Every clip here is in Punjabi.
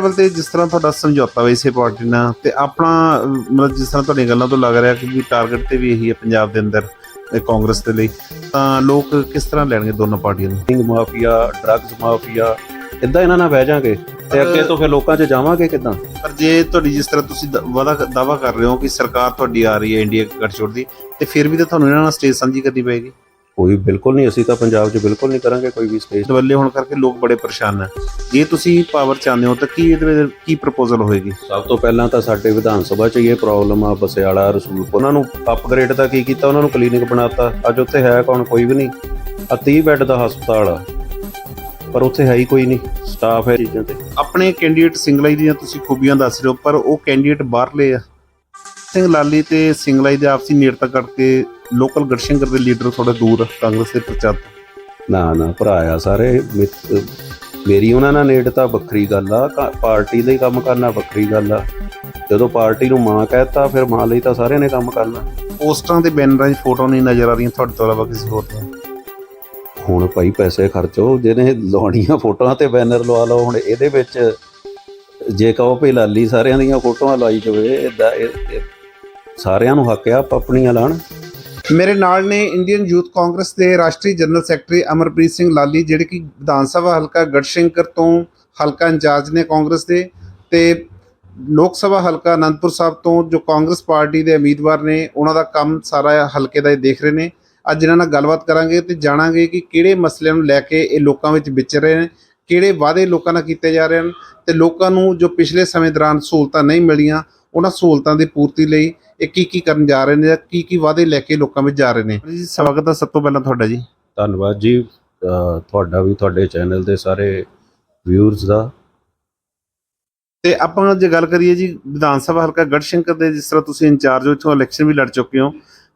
ਲੈਵਲ ਤੇ ਜਿਸ ਤਰ੍ਹਾਂ ਤੁਹਾਡਾ ਸਮਝੌਤਾ ਹੋਇਆ ਇਸੇ ਪਾਰਟੀ ਨਾਲ ਤੇ ਆਪਣਾ ਮਤਲਬ ਜਿਸ ਤਰ੍ਹਾਂ ਤੁਹਾਡੀਆਂ ਗੱਲਾਂ ਤੋਂ ਲੱਗ ਰਿਹਾ ਕਿ ਵੀ ਟਾਰਗੇਟ ਤੇ ਵੀ ਇਹੀ ਹੈ ਪੰਜਾਬ ਦੇ ਅੰਦਰ ਕਾਂਗਰਸ ਦੇ ਲਈ ਤਾਂ ਲੋਕ ਕਿਸ ਤਰ੍ਹਾਂ ਲੈਣਗੇ ਦੋਨੋਂ ਪਾਰਟੀਆਂ ਨੂੰ? ਕਿੰਗ ਮਾਫੀਆ ਡਰੱਗਸ ਮਾਫੀਆ ਇਦਾਂ ਇਹਨਾਂ ਨਾਲ ਬਹਿ ਜਾਾਂਗੇ ਤੇ ਅੱਗੇ ਤੋਂ ਫਿਰ ਲੋਕਾਂ 'ਚ ਜਾਵਾਂਗੇ ਕਿਦਾਂ? ਪਰ ਜੇ ਤੁਹਾਡੀ ਜਿਸ ਤਰ੍ਹਾਂ ਤੁਸੀਂ ਦ- ਵਾਅਦਾ ਦਾਵਾ ਕਰ ਰਹੇ ਹੋ ਕਿ ਸਰਕਾਰ ਤੁਹਾਡੀ ਆ ਰਹੀ ਹੈ ਇੰਡੀਆ ਗੱਠਜੋੜ ਦੀ ਤੇ ਫਿਰ ਵੀ ਤਾਂ ਤੁਹਾਨੂੰ ਇਹਨਾਂ ਨਾਲ ਸਟੇਜ ਸਾਂਝੀ ਕਰਨੀ ਪਏਗੀ। ਕੋਈ ਬਿਲਕੁਲ ਨਹੀਂ ਅਸੀਂ ਤਾਂ ਪੰਜਾਬ 'ਚ ਬਿਲਕੁਲ ਨਹੀਂ ਕਰਾਂਗੇ ਕੋਈ ਵੀ ਸਟੇਜ ਦਵੱਲੇ ਹੋਣ ਕਰਕੇ ਲੋਕ ਬੜੇ ਪਰੇਸ਼ਾਨ ਨੇ। ਜੇ ਤੁਸੀਂ ਪਾਵਰ ਚਾਹੁੰਦੇ ਹੋ ਤਾਂ ਕੀ ਇਹਦੇ ਵਿੱਚ ਕੀ ਪ੍ਰਪੋਜ਼ਲ ਹੋਏਗੀ? ਸਭ ਤੋਂ ਪਹਿਲਾਂ ਤਾਂ ਸਾਡੇ ਵਿਧਾਨ ਸਭਾ 'ਚ ਇਹ ਪ੍ਰੋਬਲਮ ਆ ਬਸਿਆਲਾ ਰਸੂਲਪੁਰ। ਉਹਨਾਂ ਨੂੰ ਅਪਗ੍ਰੇਡ ਤਾਂ ਕੀ ਕੀਤਾ? ਉਹਨਾਂ ਨੂੰ ਕਲੀਨਿਕ ਬਣਾਤਾ। ਅੱਜ ਉੱਥੇ ਹੈ ਕੌਣ? ਕੋਈ ਵੀ ਨਹੀਂ। ਆ 30 ਬੈੱਡ ਦਾ ਹਸਪਤਾਲ ਆ। ਪਰ ਉੱਥੇ ਹੈ ਹੀ ਕੋਈ ਨਹੀਂ। ਸਟਾਫ ਹੈ ਚੀਜ਼ਾਂ ਤੇ। ਆਪਣੇ ਕੈਂਡੀਡੇਟ ਸਿੰਗਲਾਈ ਦੀਆਂ ਤੁਸੀਂ ਖੂਬੀਆਂ ਦੱਸ ਰਹੇ ਹੋ ਪਰ ਉਹ ਕੈਂਡੀਡੇਟ ਬਾਹਰਲੇ ਆ। ਸਿੰਘ ਲਾਲੀ ਤੇ ਸਿੰਗਲਾਈ ਦੇ ਆਪਸੀ ਨੇੜਤਾ ਕਰਕੇ ਲੋਕਲ ਗੜਸ਼ੰਕਰ ਦੇ ਲੀਡਰ ਥੋੜਾ ਦੂਰ ਆ ਕਾਂਗਰਸ ਦੇ ਪ੍ਰਚਾਰ ਤੋਂ। ਨਾ ਨਾ ਭਰਾ ਆ ਸਾਰੇ। ਮਿੱਤ- ਮੇਰੀ ਉਹਨਾਂ ਨਾਲ ਨੇੜਤਾ ਵੱਖਰੀ ਗੱਲ ਆ ਕਾ- ਪਾਰਟੀ ਲਈ ਕੰਮ ਕਰਨਾ ਵੱਖਰੀ ਗੱਲ ਆ। ਜਦੋਂ ਪਾਰਟੀ ਨੂੰ ਮਾਂ ਕਹਿਤਾ ਫਿਰ ਮਾਂ ਲਈ ਤਾਂ ਸਾਰਿਆਂ ਨੇ ਕੰਮ ਕਰਨਾ। ਪੋਸਟਰਾਂ ਤੇ ਬੈਨਰਾਂ 'ਚ ਫੋਟੋ ਨਹੀਂ ਨਜ਼ਰ ਆ ਰਹੀਆਂ ਤੁਹਾਡੇ ਤੋਂ ਇਲਾਵਾ ਕਿਸੇ ਹੋਰ ਦੀਆਂ। ਹੁਣ ਭਾਈ ਪੈਸੇ ਖਰਚੋ ਜਿਹਨੇ ਲਾਉਣੀਆਂ ਫੋਟੋਆਂ ਤੇ ਬੈਨਰ ਲਵਾ ਲਓ ਹੁਣ ਇਹਦੇ ਵਿੱਚ ਜੇ ਕਹੋ ਭਈ ਲਾਲੀ ਸਾਰਿਆਂ ਦੀਆਂ ਫੋਟੋਆਂ ਲਾਈ ਜਾਵੇ ਇਹ ਸਾਰਿਆਂ ਨੂੰ ਹੱਕ ਆ ਆਪ ਆਪਣੀਆਂ ਲਾਣ। ਮੇਰੇ ਨਾਲ ਨੇ ਇੰਡੀਅਨ ਯੂਥ ਕਾਂਗਰਸ ਦੇ ਰਾਸ਼ਟਰੀ ਜਨਰਲ ਸੈਕਟਰੀ ਅਮਰਪ੍ਰੀਤ ਸਿੰਘ ਲਾਲੀ, ਜਿਹੜੇ ਕਿ ਵਿਧਾਨ ਸਭਾ ਹਲਕਾ ਗੜਸ਼ੰਕਰ ਤੋਂ ਹਲਕਾ ਇੰਚਾਰਜ ਨੇ ਕਾਂਗਰਸ ਦੇ ਤੇ ਲੋਕ ਸਭਾ ਹਲਕਾ ਅਨੰਦਪੁਰ ਸਾਹਿਬ ਤੋਂ ਜੋ ਕਾਂਗਰਸ ਪਾਰਟੀ ਦੇ ਉਮੀਦਵਾਰ ਨੇ, ਉਹਨਾਂ ਦਾ ਕੰਮ ਸਾਰਾ ਹਲਕੇ ਦਾ ਇਹ ਦੇਖ ਰਹੇ ਨੇ। ਅੱਜ ਇਹਨਾਂ ਨਾਲ ਗੱਲਬਾਤ ਕਰਾਂਗੇ ਤੇ ਜਾਣਾਂਗੇ ਕਿ ਕਿਹੜੇ ਮਸਲਿਆਂ ਨੂੰ ਲੈ ਕੇ ਇਹ ਲੋਕਾਂ ਵਿੱਚ ਵਿਚਰ ਰਹੇ ਨੇ, ਕਿਹੜੇ ਵਾਅਦੇ ਲੋਕਾਂ ਨਾਲ ਕੀਤੇ ਜਾ ਰਹੇ ਹਨ ਤੇ ਲੋਕਾਂ ਨੂੰ ਜੋ ਪਿਛਲੇ ਸਮੇਂ ਦੌਰਾਨ ਸਹੂਲਤਾਂ ਨਹੀਂ ਮਿਲੀਆਂ ਉਹਨਾਂ ਸਹੂਲਤਾਂ ਦੀ ਪੂਰਤੀ ਲਈ ਇਹ ਕੀ ਕੀ ਕਰਨ ਜਾ ਰਹੇ ਨੇ ਜਾਂ ਕੀ ਕੀ ਵਾਅਦੇ ਲੈ ਕੇ ਲੋਕਾਂ ਵਿੱਚ ਜਾ ਰਹੇ ਨੇ? ਜੀ ਸਵਾਗਤ ਹੈ ਸਭ ਤੋਂ ਪਹਿਲਾਂ ਤੁਹਾਡਾ ਜੀ। ਧੰਨਵਾਦ ਜੀ। ਤੁਹਾਡਾ ਵੀ ਤੁਹਾਡੇ ਚੈਨਲ ਦੇ ਸਾਰੇ ਵਿਊਅਰਸ ਦਾ। ਤੇ ਆਪਾਂ ਜੇ ਗੱਲ ਕਰੀਏ ਜੀ ਵਿਧਾਨ ਸਭਾ ਹਲਕਾ ਗੜਸ਼ੰਕਰ ਦੇ ਜਿਸ ਤਰ੍ਹਾਂ ਤੁਸੀਂ ਇੰਚਾਰਜ ਹੋ ਇੱਥੋਂ ਇਲੈਕਸ਼ਨ ਵੀ ਲੜ ਚੁੱਕੇ ਹੋ।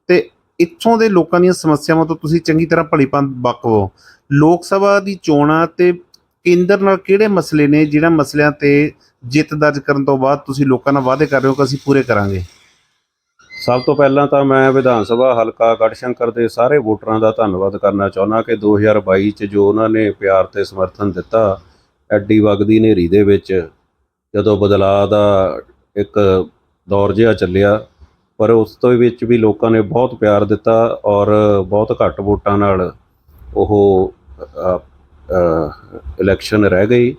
ਤੇ ਇੱਥੋਂ ਦੇ ਲੋਕਾਂ ਦੀਆਂ ਸਮੱਸਿਆਵਾਂ ਤੋਂ ਤੁਸੀਂ ਚੰਗੀ ਤਰ੍ਹਾਂ ਭਲੀਪੰਦ ਵਾਕਫ ਹੋ। ਲੋਕ ਸਭਾ ਦੀ ਚੋਣਾਂ ਤੇ ਕੇਂਦਰ ਨਾਲ ਕਿਹੜੇ ਮਸਲੇ ਨੇ? ਜਿਹੜਾ ਮਸਲਿਆਂ ਤੇ ਜਿੱਤ ਦਰਜ ਕਰਨ ਤੋਂ ਬਾਅਦ ਤੁਸੀਂ ਲੋਕਾਂ ਨਾਲ ਵਾਅਦੇ ਕਰ ਰਹੇ ਹੋ ਕਿ ਅਸੀਂ ਪੂਰੇ ਕਰਾਂਗੇ? ਸਭ ਤੋਂ ਪਹਿਲਾਂ ਤਾਂ ਮੈਂ ਵਿਧਾਨ ਸਭਾ ਹਲਕਾ ਗੜਸ਼ੰਕਰ ਦੇ ਸਾਰੇ ਵੋਟਰਾਂ ਦਾ ਧੰਨਵਾਦ ਕਰਨਾ ਚਾਹੁੰਦਾ ਕਿ 2022 ਚ ਜੋ ਉਹਨਾਂ ਨੇ ਪਿਆਰ ਤੇ ਸਮਰਥਨ ਦਿੱਤਾ, ਐਡੀ ਵਗਦੀ ਹਨੇਰੀ ਦੇ ਵਿੱਚ ਜਦੋਂ ਬਦਲਾਅ ਦਾ ਇੱਕ ਦੌਰ ਜਿਹਾ ਚੱਲਿਆ, ਪਰ ਉਸ ਤੋਂ ਵਿੱਚ ਵੀ ਲੋਕਾਂ ਨੇ ਬਹੁਤ ਪਿਆਰ ਦਿੱਤਾ ਔਰ ਬਹੁਤ ਘੱਟ ਵੋਟਾਂ ਨਾਲ ਉਹ ਇਲੈਕਸ਼ਨ ਰਹਿ ਗਈ।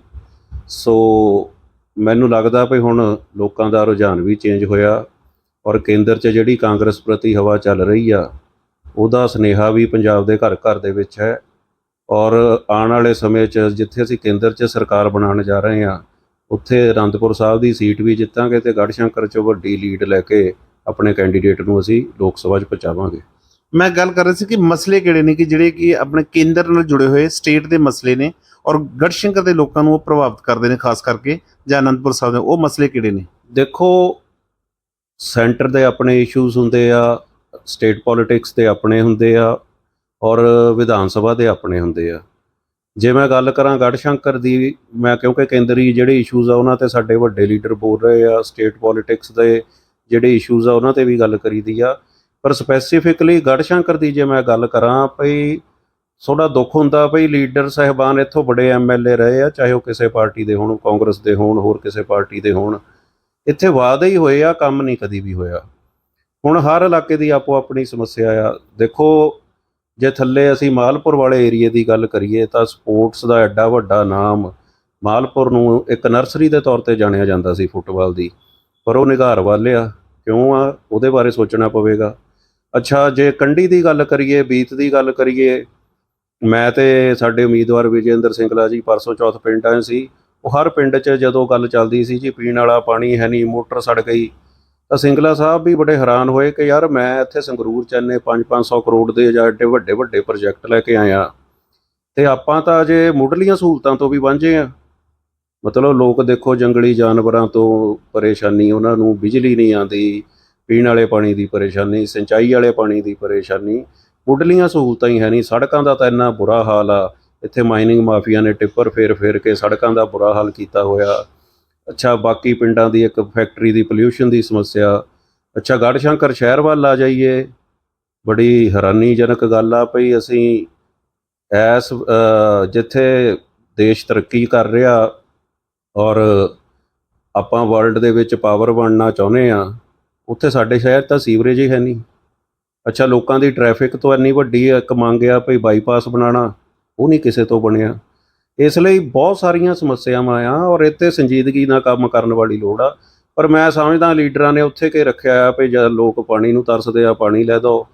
ਸੋ ਮੈਨੂੰ ਲੱਗਦਾ ਵੀ ਹੁਣ ਲੋਕਾਂ ਦਾ ਰੁਝਾਨ ਵੀ ਚੇਂਜ ਹੋਇਆ ਔਰ ਕੇਂਦਰ 'ਚ ਜਿਹੜੀ ਕਾਂਗਰਸ ਪ੍ਰਤੀ ਹਵਾ ਚੱਲ ਰਹੀ ਆ, ਉਹਦਾ ਸਨੇਹਾ ਵੀ ਪੰਜਾਬ ਦੇ ਘਰ ਘਰ ਦੇ ਵਿੱਚ ਹੈ ਔਰ ਆਉਣ ਵਾਲੇ ਸਮੇਂ 'ਚ ਜਿੱਥੇ ਅਸੀਂ ਕੇਂਦਰ 'ਚ ਸਰਕਾਰ ਬਣਾਉਣ ਜਾ ਰਹੇ ਹਾਂ, ਉੱਥੇ ਅਨੰਦਪੁਰ ਸਾਹਿਬ ਦੀ ਸੀਟ ਵੀ ਜਿੱਤਾਂਗੇ ਤੇ ਗੜਸ਼ੰਕਰ 'ਚੋਂ ਵੱਡੀ ਲੀਡ ਲੈ ਕੇ ਆਪਣੇ ਕੈਂਡੀਡੇਟ ਨੂੰ ਅਸੀਂ ਲੋਕ ਸਭਾ 'ਚ ਪਹੁੰਚਾਵਾਂਗੇ। ਮੈਂ ਗੱਲ ਕਰ ਰਿਹਾ ਸੀ ਕਿ ਮਸਲੇ ਕਿਹੜੇ ਨੇ ਕਿ ਜਿਹੜੇ ਕਿ ਆਪਣੇ ਕੇਂਦਰ ਨਾਲ ਜੁੜੇ ਹੋਏ ਸਟੇਟ ਦੇ ਮਸਲੇ ਨੇ ਔਰ ਗੜਸ਼ੰਕਰ ਦੇ ਲੋਕਾਂ ਨੂੰ ਉਹ ਪ੍ਰਭਾਵਿਤ ਕਰਦੇ ਨੇ, ਖਾਸ ਕਰਕੇ ਜਾਂ ਅਨੰਦਪੁਰ ਸਾਹਿਬ ਦੇ, ਉਹ ਮਸਲੇ ਕਿਹੜੇ ਨੇ? ਦੇਖੋ, ਸੈਂਟਰ ਦੇ ਆਪਣੇ ਇਸ਼ੂਜ਼ ਹੁੰਦੇ ਆ ਸਟੇਟ ਪੋਲਿਟਿਕਸ ਦੇ ਆਪਣੇ ਹੁੰਦੇ ਆ ਔਰ ਵਿਧਾਨ ਸਭਾ ਦੇ ਆਪਣੇ ਹੁੰਦੇ ਆ। ਜੇ ਮੈਂ ਗੱਲ ਕਰਾਂ ਗੜਸ਼ੰਕਰ ਦੀ, ਮੈਂ ਕਿਉਂਕਿ ਕੇਂਦਰੀ ਜਿਹੜੇ ਇਸ਼ੂਜ਼ ਆ ਉਹਨਾਂ ਤੇ ਸਾਡੇ ਵੱਡੇ ਲੀਡਰ ਬੋਲ ਰਹੇ ਆ ਸਟੇਟ ਪੋਲਿਟਿਕਸ ਦੇ ਜਿਹੜੇ ਇਸ਼ੂਜ਼ ਆ ਉਹਨਾਂ ਤੇ ਵੀ ਗੱਲ ਕਰੀਦੀ ਆ। ਪਰ ਸਪੈਸੀਫਿਕਲੀ ਗੜਸ਼ੰਕਰ ਦੀ ਜੇ ਮੈਂ ਗੱਲ ਕਰਾਂ ਭਈ ਥੋੜਾ ਦੁੱਖ ਹੁੰਦਾ ਭਈ ਲੀਡਰ ਸਹਿਬਾਨ ਇੱਥੋਂ ਬੜੇ ਐਮਐਲਏ ਰਹੇ ਆ, ਚਾਹੇ ਉਹ ਕਿਸੇ ਪਾਰਟੀ ਦੇ ਹੋਣ, ਕਾਂਗਰਸ ਦੇ ਹੋਣ, ਹੋਰ ਕਿਸੇ ਪਾਰਟੀ ਦੇ ਹੋਣ, ਇੱਥੇ ਵਾਅਦੇ ਹੀ ਹੋਏ ਆ, ਕੰਮ ਨਹੀਂ ਕਦੀ ਵੀ ਹੋਇਆ। ਹੁਣ ਹਰ ਇਲਾਕੇ ਦੀ ਆਪੋ ਆਪਣੀ ਸਮੱਸਿਆ ਆ। ਦੇਖੋ, ਜੇ ਥੱਲੇ ਅਸੀਂ ਮਾਲਪੁਰ ਵਾਲੇ ਏਰੀਏ ਦੀ ਗੱਲ ਕਰੀਏ ਤਾਂ ਸਪੋਰਟਸ ਦਾ ਐਡਾ ਵੱਡਾ ਨਾਮ ਮਾਲਪੁਰ ਨੂੰ ਇੱਕ ਨਰਸਰੀ ਦੇ ਤੌਰ ਤੇ ਜਾਣਿਆ ਜਾਂਦਾ ਸੀ ਫੁੱਟਬਾਲ ਦੀ, ਪਰ ਉਹ ਨਿਗਾਰ ਵੱਲ ਆ। ਕਿਉਂ ਆ? ਉਹਦੇ ਬਾਰੇ ਸੋਚਣਾ ਪਵੇਗਾ। ਅੱਛਾ, ਜੇ ਕੰਢੀ ਦੀ ਗੱਲ ਕਰੀਏ, ਬੀਤ ਦੀ ਗੱਲ ਕਰੀਏ, ਮੈਂ ਤੇ ਸਾਡੇ ਉਮੀਦਵਾਰ ਵਿਜੇਂਦਰ ਸਿੰਘਲਾ ਜੀ ਪਰਸੋਂ ਚੌਥ ਪਿੰਡ ਆਏ ਸੀ। ਉਹ ਹਰ ਪਿੰਡ 'ਚ ਜਦੋਂ ਗੱਲ ਚੱਲਦੀ ਸੀ ਜੀ, ਪੀਣ ਵਾਲਾ ਪਾਣੀ ਹੈ ਨਹੀਂ, ਮੋਟਰ ਸੜ ਗਈ, ਤਾਂ ਸਿੰਗਲਾ ਸਾਹਿਬ ਵੀ ਬੜੇ ਹੈਰਾਨ ਹੋਏ ਕਿ ਯਾਰ ਮੈਂ ਇੱਥੇ ਸੰਗਰੂਰ ਚ ਇੰਨੇ 5-500 ਕਰੋੜ ਦੇ ਜਾਂ ਐਡੇ ਵੱਡੇ ਵੱਡੇ ਪ੍ਰੋਜੈਕਟ ਲੈ ਕੇ ਆਇਆ। ਤੇ ਆਪਾਂ ਤਾਂ ਅਜੇ ਮੁੱਢਲੀਆਂ ਸਹੂਲਤਾਂ ਤੋਂ ਵੀ ਵਾਂਝੇ ਆ। ਮਤਲਬ ਲੋਕ ਦੇਖੋ, ਜੰਗਲੀ ਜਾਨਵਰਾਂ ਤੋਂ ਪਰੇਸ਼ਾਨੀ, ਉਹਨਾਂ ਨੂੰ ਬਿਜਲੀ ਨਹੀਂ ਆਉਂਦੀ। ਪੀਣ ਵਾਲੇ ਪਾਣੀ ਦੀ ਪਰੇਸ਼ਾਨੀ, ਸਿੰਚਾਈ ਵਾਲੇ ਪਾਣੀ ਦੀ ਪਰੇਸ਼ਾਨੀ, ਮੁੱਢਲੀਆਂ ਸਹੂਲਤਾਂ ਹੀ ਹੈ ਨਹੀਂ, ਸੜਕਾਂ ਦਾ ਤਾਂ ਇੰਨਾ ਬੁਰਾ ਹਾਲ ਆ। ਇੱਥੇ ਮਾਈਨਿੰਗ ਮਾਫੀਆ ਨੇ ਟਿੱਪਰ ਫੇਰ ਫੇਰ ਕੇ ਸੜਕਾਂ ਦਾ ਬੁਰਾ ਹਾਲ ਕੀਤਾ ਹੋਇਆ। ਅੱਛਾ, ਬਾਕੀ ਪਿੰਡਾਂ ਦੀ ਇੱਕ ਫੈਕਟਰੀ ਦੀ ਪੋਲਿਊਸ਼ਨ ਦੀ ਸਮੱਸਿਆ। ਅੱਛਾ, ਗੜਸ਼ੰਕਰ ਸ਼ਹਿਰ ਵੱਲ ਆ ਜਾਈਏ। ਬੜੀ ਹੈਰਾਨੀਜਨਕ ਗੱਲ ਆ ਭਈ ਅਸੀਂ ਐਸ ਜਿੱਥੇ ਦੇਸ਼ ਤਰੱਕੀ ਕਰ ਰਿਹਾ ਔਰ ਆਪਾਂ ਵਰਲਡ ਦੇ ਵਿੱਚ ਪਾਵਰ ਬਣਨਾ ਚਾਹੁੰਦੇ ਆ ਉੱਥੇ ਸਾਡੇ ਸ਼ਹਿਰ ਤਾਂ ਸੀਵਰੇਜ ਹੀ ਹੈ ਨਹੀਂ। ਅੱਛਾ, ਲੋਕਾਂ ਦੀ ਟ੍ਰੈਫਿਕ ਤੋਂ ਇੰਨੀ ਵੱਡੀ ਇੱਕ ਮੰਗ ਆ ਭਈ ਬਾਈਪਾਸ ਬਣਾਉਣਾ, ਉਹ ਨਹੀਂ ਕਿਸੇ ਤੋਂ ਬਣਿਆ। ਇਸ ਲਈ ਬਹੁਤ ਸਾਰੀਆਂ ਸਮੱਸਿਆਵਾਂ ਆ ਔਰ ਇੱਥੇ ਸੰਜੀਦਗੀ ਨਾਲ ਕੰਮ ਕਰਨ ਵਾਲੀ ਲੋੜ ਆ। ਪਰ ਮੈਂ ਸਮਝਦਾ ਲੀਡਰਾਂ ਨੇ ਉੱਥੇ ਕੇ ਰੱਖਿਆ ਆ ਭਈ ਜਦ ਲੋਕ ਪਾਣੀ ਨੂੰ ਤਰਸਦੇ ਆ, ਪਾਣੀ ਲੈ ਦੋ।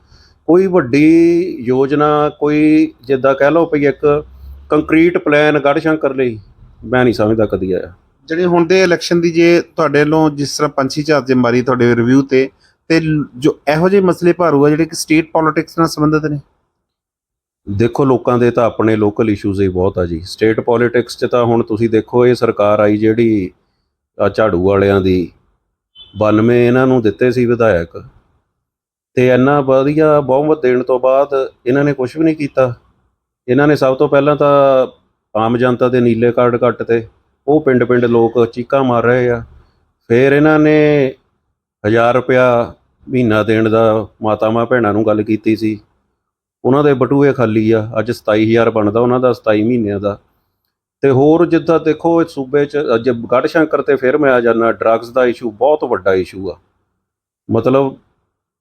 ਕੋਈ ਵੱਡੀ ਯੋਜਨਾ, ਕੋਈ ਜਿੱਦਾਂ ਕਹਿ ਲਓ ਭਈ ਇੱਕ ਕੰਕਰੀਟ ਪਲਾਨ ਗੜਸ਼ੰਕਰ ਲਈ, ਮੈਂ ਨਹੀਂ ਸਮਝਦਾ ਕਦੀ ਆਇਆ। ਜਿਹੜੇ ਹੁਣ ਦੇ ਇਲੈਕਸ਼ਨ ਦੀ ਜੇ ਤੁਹਾਡੇ ਵੱਲੋਂ ਜਿਸ ਤਰ੍ਹਾਂ ਪੰਛੀ ਝਾਤ ਜੇ ਮਾਰੀ ਤੁਹਾਡੇ ਰਿਵਿਊ ਤੇ ਤੇ ਜੋ ਇਹੋ ਜਿਹੇ ਮਸਲੇ ਭਾਰੂ ਆ ਜਿਹੜੇ ਕਿ ਸਟੇਟ ਪੋਲਿਟਿਕਸ ਨਾਲ ਸੰਬੰਧਿਤ ਨੇ? ਦੇਖੋ, ਲੋਕਾਂ ਦੇ ਤਾਂ ਆਪਣੇ ਲੋਕਲ ਇਸ਼ੂਜ਼ ਹੀ ਬਹੁਤ ਆ ਜੀ। ਸਟੇਟ ਪੋਲਿਟਿਕਸ 'ਚ ਤਾਂ ਹੁਣ ਤੁਸੀਂ ਦੇਖੋ, ਇਹ ਸਰਕਾਰ ਆਈ ਜਿਹੜੀ ਆ ਝਾੜੂ ਵਾਲਿਆਂ ਦੀ। 92 ਇਹਨਾਂ ਨੂੰ ਦਿੱਤੇ ਸੀ ਵਿਧਾਇਕ। ਤੇ ਇੰਨਾ ਵਧੀਆ ਬਹੁਮਤ ਦੇਣ ਤੋਂ ਬਾਅਦ ਇਹਨਾਂ ਨੇ ਕੁਝ ਵੀ ਨਹੀਂ ਕੀਤਾ। ਇਹਨਾਂ ਨੇ ਸਭ ਤੋਂ ਪਹਿਲਾਂ ਤਾਂ ਆਮ ਜਨਤਾ ਦੇ ਨੀਲੇ ਕਾਰਡ ਕੱਟ ਤੇ ਉਹ ਪਿੰਡ-ਪਿੰਡ ਲੋਕ ਚੀਕਾਂ ਮਾਰ ਰਹੇ ਆ। ਫਿਰ ਇਹਨਾਂ ਨੇ 1000 ਰੁਪਇਆ ਮਹੀਨਾ ਦੇਣ ਦਾ ਮਾਤਾਵਾਂ ਭੈਣਾਂ ਨੂੰ ਗੱਲ ਕੀਤੀ ਸੀ। ਉਹਨਾਂ ਦੇ ਬਟੂਏ ਖਾਲੀ ਆ। ਅੱਜ 27000 ਬਣਦਾ ਉਹਨਾਂ ਦਾ 27 ਮਹੀਨਿਆਂ ਦਾ। ਤੇ ਹੋਰ ਜਿੱਦਾਂ ਦੇਖੋ ਸੂਬੇ 'ਚ ਅੱਜ ਗੜ੍ਹ ਸ਼ੰਕਰ ਤੇ ਫਿਰ ਮੈਂ ਆ ਜਾਣਾ ਡਰੱਗਸ ਦਾ ਇਸ਼ੂ ਬਹੁਤ ਵੱਡਾ ਇਸ਼ੂ ਆ। ਮਤਲਬ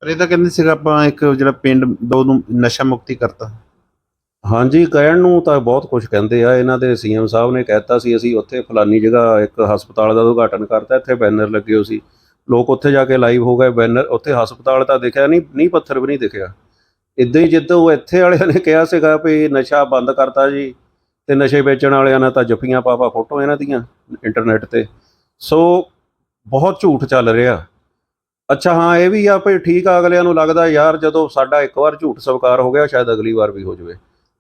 ਪਰ ਇਹ ਤਾਂ ਕਹਿੰਦੇ ਸੀਗਾ ਆਪਾਂ ਇੱਕ ਜਿਹੜਾ ਪਿੰਡ, ਦੋ ਨੂੰ ਨਸ਼ਾ ਮੁਕਤੀ ਕਰਤਾ। ਹਾਂਜੀ, ਕਹਿਣ ਨੂੰ ਤਾਂ ਬਹੁਤ ਕੁਝ ਕਹਿੰਦੇ ਆ। ਇਹਨਾਂ ਦੇ ਸੀਐਮ ਸਾਹਿਬ ਨੇ ਕਹਿਤਾ ਸੀ, ਅਸੀਂ ਉੱਥੇ ਫਲਾਨੀ ਜਗ੍ਹਾ ਇੱਕ ਹਸਪਤਾਲ ਦਾ ਉਦਘਾਟਨ ਕਰਤਾ, ਇੱਥੇ ਬੈਨਰ ਲੱਗੇ ਹੋ ਸੀ। ਲੋਕ ਉੱਥੇ ਜਾ ਕੇ ਲਾਈਵ ਹੋ ਗਏ, ਬੈਨਰ, ਉੱਥੇ ਹਸਪਤਾਲ ਤਾਂ ਦਿਖਿਆ ਨਹੀਂ ਨਹੀਂ ਪੱਥਰ ਵੀ ਨਹੀਂ ਦਿਖਿਆ। ਇਦਾਂ ਹੀ ਜਿੱਦਾਂ ਉਹ ਇੱਥੇ ਵਾਲਿਆਂ ਨੇ ਕਿਹਾ ਸੀਗਾ ਵੀ ਨਸ਼ਾ ਬੰਦ ਕਰਤਾ ਜੀ, ਤੇ ਨਸ਼ੇ ਵੇਚਣ ਵਾਲਿਆਂ ਨੇ ਤਾਂ ਜੱਫੀਆਂ ਪਾਪਾ ਫੋਟੋ ਇਹਨਾਂ ਦੀਆਂ ਇੰਟਰਨੈਟ ਤੇ। ਸੋ ਬਹੁਤ ਝੂਠ ਚੱਲ ਰਿਹਾ। ਅੱਛਾ, ਹਾਂ, ਇਹ ਵੀ ਆ ਭਈ ਠੀਕ ਆ, ਅਗਲਿਆਂ ਨੂੰ ਲੱਗਦਾ ਯਾਰ ਜਦੋਂ ਸਾਡਾ ਇੱਕ ਵਾਰ ਝੂਠ ਸਵੀਕਾਰ ਹੋ ਗਿਆ, ਸ਼ਾਇਦ ਅਗਲੀ ਵਾਰ ਵੀ ਹੋ ਜਾਵੇ।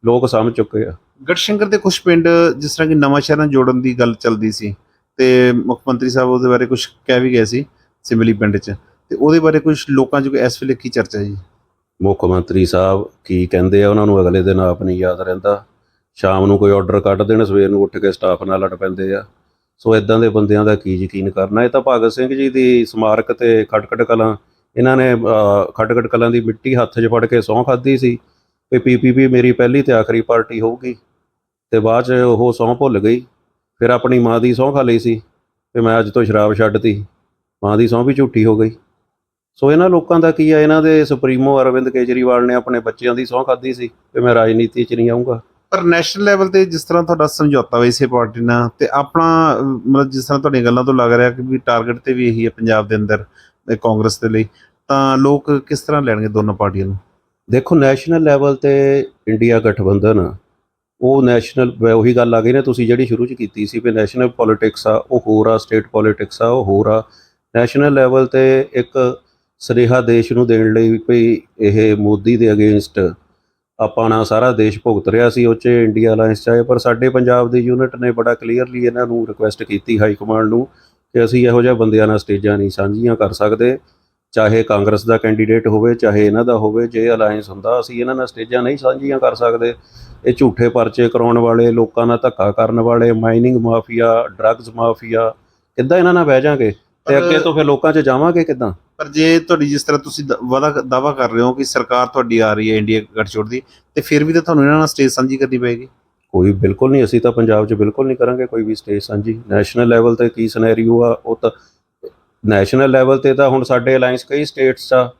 ਲੋਕ ਸਮਝ ਚੁੱਕੇ ਆ। ਗੜਸ਼ੰਕਰ ਦੇ ਕੁਝ ਪਿੰਡ ਜਿਸ ਤਰ੍ਹਾਂ ਕਿ ਨਵਾਂ ਸ਼ਹਿਰ ਨਾਲ ਜੋੜਨ ਦੀ ਗੱਲ ਚੱਲਦੀ ਸੀ ਤੇ ਮੁੱਖ ਮੰਤਰੀ ਸਾਹਿਬ ਉਹਦੇ ਬਾਰੇ ਕੁਝ ਕਹਿ ਵੀ ਗਏ ਸੀ ਸਿਮਲੀ ਪਿੰਡ 'ਚ। ਤੇ ਉਹਦੇ ਬਾਰੇ ਕੁਝ ਲੋਕਾਂ 'ਚ ਕੋਈ ਇਸ ਵੇਲੇ ਕੀ ਚਰਚਾ ਜੀ? ਮੁੱਖ ਮੰਤਰੀ ਸਾਹਿਬ ਕੀ ਕਹਿੰਦੇ ਆ ਉਹਨਾਂ ਨੂੰ ਅਗਲੇ ਦਿਨ ਆਪ ਨਹੀਂ ਯਾਦ ਰਹਿੰਦਾ। ਸ਼ਾਮ ਨੂੰ ਕੋਈ ਆਰਡਰ ਕੱਢ ਦੇਣ ਸਵੇਰ ਨੂੰ ਉੱਠ ਕੇ ਸਟਾਫ ਨਾਲ ਲੜ ਪੈਂਦੇ ਆ। ਸੋ ਇਦਾਂ ਦੇ ਬੰਦਿਆਂ ਦਾ ਕੀ ਯਕੀਨ ਕਰਨਾ? ਇਹ ਤਾਂ ਭਗਤ ਸਿੰਘ ਜੀ ਦੀ ਸਮਾਰਕ ਤੇ ਖਟਖਟ ਕਲਾਂ ਇਹਨਾਂ ਨੇ ਖਟਖਟ ਕਲਾਂ ਦੀ ਮਿੱਟੀ ਹੱਥ 'ਚ ਫੜ ਕੇ ਸਹੁੰ ਖਾਧੀ ਸੀ। ਵੀ ਪੀਪੀਪੀ ਮੇਰੀ ਪਹਿਲੀ ਤੇ ਆਖਰੀ ਪਾਰਟੀ ਹੋਊਗੀ। ਤੇ ਬਾਅਦ 'ਚ ਉਹ ਸਹੁੰ ਭੁੱਲ ਗਈ। ਫਿਰ ਆਪਣੀ ਮਾਂ ਦੀ ਸਹੁੰ ਖਾ ਲਈ ਸੀ। ਵੀ ਮੈਂ ਅੱਜ ਤੋਂ ਸ਼ਰਾਬ ਛੱਡਤੀ। ਮਾਂ ਦੀ ਸਹੁੰ ਵੀ ਝੂਠੀ ਹੋ ਗਈ। ਸੋ ਇਹਨਾਂ ਲੋਕਾਂ ਦਾ ਕੀ ਹੈ ਇਹਨਾਂ ਦੇ ਸੁਪਰੀਮੋ ਅਰਵਿੰਦ ਕੇਜਰੀਵਾਲ ਨੇ ਆਪਣੇ ਬੱਚਿਆਂ ਦੀ ਸਹੁੰ ਖਾਧੀ ਸੀ ਕਿ ਮੈਂ ਰਾਜਨੀਤੀ 'ਚ ਨਹੀਂ ਆਉਂਗਾ ਪਰ ਨੈਸ਼ਨਲ ਲੈਵਲ ਤੇ ਜਿਸ ਤਰ੍ਹਾਂ ਤੁਹਾਡਾ ਸਮਝੌਤਾ ਹੋਇਆ ਇਸੇ ਪਾਰਟੀ ਨਾਲ ਤੇ ਆਪਣਾ, ਮਤਲਬ ਜਿਸ ਤਰ੍ਹਾਂ ਤੁਹਾਡੀਆਂ ਗੱਲਾਂ ਤੋਂ ਲੱਗ ਰਿਹਾ ਕਿ ਵੀ ਟਾਰਗੇਟ ਤੇ ਵੀ ਇਹੀ ਹੈ ਪੰਜਾਬ ਦੇ ਅੰਦਰ ਕਾਂਗਰਸ ਦੇ ਲਈ, ਤਾਂ ਲੋਕ ਕਿਸ ਤਰ੍ਹਾਂ ਲੈਣਗੇ ਦੋਨਾਂ ਪਾਰਟੀਆਂ ਨੂੰ? ਦੇਖੋ ਨੈਸ਼ਨਲ ਲੈਵਲ ਤੇ ਇੰਡੀਆ ਗਠਬੰਧਨ, ਉਹ ਨੈਸ਼ਨਲ ਉਹੀ ਗੱਲ ਆ ਗਈ ਨਾ, ਤੁਸੀਂ ਜਿਹੜੀ ਸ਼ੁਰੂ ਚ ਕੀਤੀ ਸੀ ਵੀ ਨੈਸ਼ਨਲ ਪੋਲਿਟਿਕਸ ਆ, ਉਹ ਹੋਰ ਆ ਸਟੇਟ ਪੋਲਿਟਿਕਸ ਆ, ਉਹ ਹੋਰ ਆ। ਨੈਸ਼ਨਲ ਲੈਵਲ ਤੇ ਇੱਕ ਸੁਨੇਹਾ ਦੇਸ਼ ਨੂੰ ਦੇਣ ਲਈ ਵੀ ਇਹ ਮੋਦੀ ਦੇ ਅਗੇਂਸਟ ਆਪਾਂ ਨਾ ਸਾਰਾ ਦੇਸ਼ ਭੁਗਤ ਰਿਹਾ ਸੀ, ਉਹ 'ਚ ਇੰਡੀਆ ਅਲਾਈਅੰਸ ਚਾਹੇ ਪਰ ਸਾਡੇ ਪੰਜਾਬ ਦੇ ਯੂਨਿਟ ਨੇ ਬੜਾ ਕਲੀਅਰਲੀ ਇਹਨਾਂ ਨੂੰ ਰਿਕੁਐਸਟ ਕੀਤੀ ਹਾਈ ਕਮਾਂਡ ਨੂੰ ਕਿ ਅਸੀਂ ਇਹੋ ਜਿਹੇ ਬੰਦਿਆਂ ਨਾਲ ਸਟੇਜਾਂ ਨਹੀਂ ਸਾਂਝੀਆਂ ਕਰ ਸਕਦੇ। ਚਾਹੇ ਕਾਂਗਰਸ ਦਾ ਕੈਂਡੀਡੇਟ ਹੋਵੇ ਚਾਹੇ ਇਹਨਾਂ ਦਾ ਹੋਵੇ ਜੇ ਅਲਾਈਅੰਸ ਹੁੰਦਾ ਅਸੀਂ ਇਹਨਾਂ ਨਾਲ ਸਟੇਜਾਂ ਨਹੀਂ ਸਾਂਝੀਆਂ ਕਰ ਸਕਦੇ। ਇਹ ਝੂਠੇ ਪਰਚੇ ਕਰਾਉਣ ਵਾਲੇ ਲੋਕਾਂ ਨਾਲ ਧੱਕਾ ਕਰਨ ਵਾਲੇ ਮਾਈਨਿੰਗ ਮਾਫੀਆ ਡਰੱਗਸ ਮਾਫੀਆ ਕਿੱਦਾਂ ਇਹਨਾਂ ਨਾਲ ਬਹਿ ਜਾਾਂਗੇ? ਤੇ ਅੱਗੇ ਤੋਂ ਫਿਰ ਲੋਕਾਂ 'ਚ ਜਾਵਾਂਗੇ ਕਿੱਦਾਂ? ਪਰ ਜੇ ਤੁਹਾਡੀ ਜਿਸ ਤਰ੍ਹਾਂ ਤੁਸੀਂ ਦ- ਵਾਅਦਾ ਦਾਵਾ ਕਰ ਰਹੇ ਹੋ ਕਿ ਸਰਕਾਰ ਤੁਹਾਡੀ ਆ ਰਹੀ ਹੈ ਇੰਡੀਆ ਗੱਠਜੋੜ ਦੀ ਤੇ ਫਿਰ ਵੀ ਤਾਂ ਤੁਹਾਨੂੰ ਇਹਨਾਂ ਨਾਲ ਸਟੇਜ ਸਾਂਝੀ ਕਰਨੀ ਪਏਗੀ? ਕੋਈ ਬਿਲਕੁਲ ਨਹੀਂ ਅਸੀਂ ਤਾਂ ਪੰਜਾਬ 'ਚ ਬਿਲਕੁਲ ਨਹੀਂ ਕਰਾਂਗੇ ਕੋਈ ਵੀ ਸਟੇਜ ਸਾਂਝੀ। ਨੈਸ਼ਨਲ ਲੈਵਲ ਤੇ ਕੀ ਸਿਨੈਰੀਓ ਆ ਉਹ ਤਾਂ ਨੈਸ਼ਨਲ ਲੈਵਲ ਤੇ ਤਾਂ ਹੁਣ ਸਾਡੇ ਅਲਾਈਅੰਸ ਕਈ ਸਟੇਟਸ ਆ,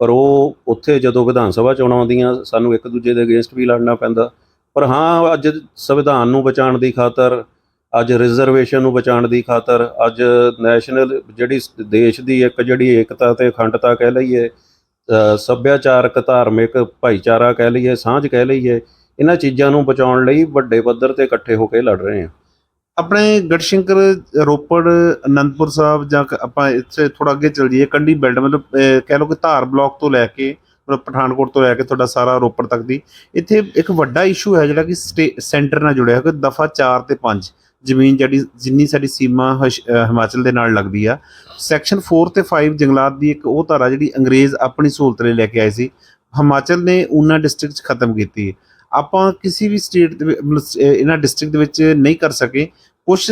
ਪਰ ਉਹ ਉੱਥੇ ਜਦੋਂ ਵਿਧਾਨ ਸਭਾ ਚੋਣਾਂ ਆਉਂਦੀਆਂ, ਸਾਨੂੰ ਇੱਕ ਦੂਜੇ ਦੇ ਅਗੇਂਸਟ ਵੀ ਲੜਨਾ ਪੈਂਦਾ। ਪਰ ਹਾਂ, ਅੱਜ ਸੰਵਿਧਾਨ ਨੂੰ ਬਚਾਉਣ ਦੀ ਖਾਤਰ, ਅੱਜ ਰਿਜ਼ਰਵੇਸ਼ਨ ਨੂੰ ਬਚਾਉਣ ਦੀ ਖਾਤਰ, ਅੱਜ ਨੈਸ਼ਨਲ ਜਿਹੜੀ ਦੇਸ਼ ਦੀ ਇੱਕ ਜਿਹੜੀ ਏਕਤਾ ਤੇ ਅਖੰਡਤਾ ਕਹਿ ਲਈਏ ਸੱਭਿਆਚਾਰਕ, ਧਾਰਮਿਕ ਭਾਈਚਾਰਾ ਕਹਿ ਲਈਏ, ਸਾਂਝ ਕਹਿ ਲਈਏ, ਇਹਨਾਂ ਚੀਜ਼ਾਂ ਨੂੰ ਬਚਾਉਣ ਲਈ ਵੱਡੇ ਪੱਧਰ ਤੇ ਇਕੱਠੇ ਹੋ ਕੇ ਲੜ ਰਹੇ ਹਾਂ। ਆਪਣੇ ਗੜਸ਼ੰਕਰ ਰੋਪੜ ਅਨੰਦਪੁਰ ਸਾਹਿਬ ਜਾਂ ਕ- ਆਪਾਂ ਇੱਥੇ ਥੋੜਾ ਅੱਗੇ ਚੱਲ ਜਾਈਏ ਕੰਢੀ ਬੈਲਟ ਮਤਲਬ ਅਹ, ਕਹਿ ਲਓ ਕਿ ਧਾਰ ਬਲਾਕ ਤੋਂ ਲੈ ਕੇ ਮਤਲਬ ਪਠਾਨਕੋਟ ਤੋਂ ਲੈ ਕੇ ਤੁਹਾਡਾ ਸਾਰਾ ਰੋਪੜ ਤੱਕ ਦੀ ਇੱਥੇ ਇੱਕ ਵੱਡਾ ਇਸ਼ੂ ਹੈ ਜਿਹੜਾ ਕਿ ਸੈਂਟਰ ਨਾਲ ਜੁੜਿਆ ਹੋਇਆ ਕਿ ਦਫਾ 4 ਤੇ 5 ਜ਼ਮੀਨ ਜਿਹੜੀ ਜਿੰਨੀ ਸਾਡੀ ਸੀਮਾ ਹਸ਼- ਅਹ, ਹਿਮਾਚਲ ਦੇ ਨਾਲ ਲੱਗਦੀ ਆ। ਸੈਕਸ਼ਨ 4 ਤੇ 5 ਜੰਗਲਾਤ ਦੀ ਇੱਕ ਉਹ ਧਾਰਾ ਜਿਹੜੀ ਅੰਗਰੇਜ਼ ਆਪਣੀ ਸਹੂਲਤ ਲਈ ਲੈ ਕੇ ਆਏ ਸੀ ਹਿਮਾਚਲ ਨੇ ਊਨਾ ਡਿਸਟ੍ਰਿਕਟ 'ਚ ਖਤਮ ਕੀਤੀ ਆਪਾਂ ਕਿਸੇ ਵੀ ਸਟੇਟ ਦੇ ਮਤਲਬ ਇਹਨਾਂ ਡਿਸਟ੍ਰਿਕਟ ਦੇ ਵਿੱਚ ਨਹੀਂ ਕਰ ਸਕੇ। ਕੁਝ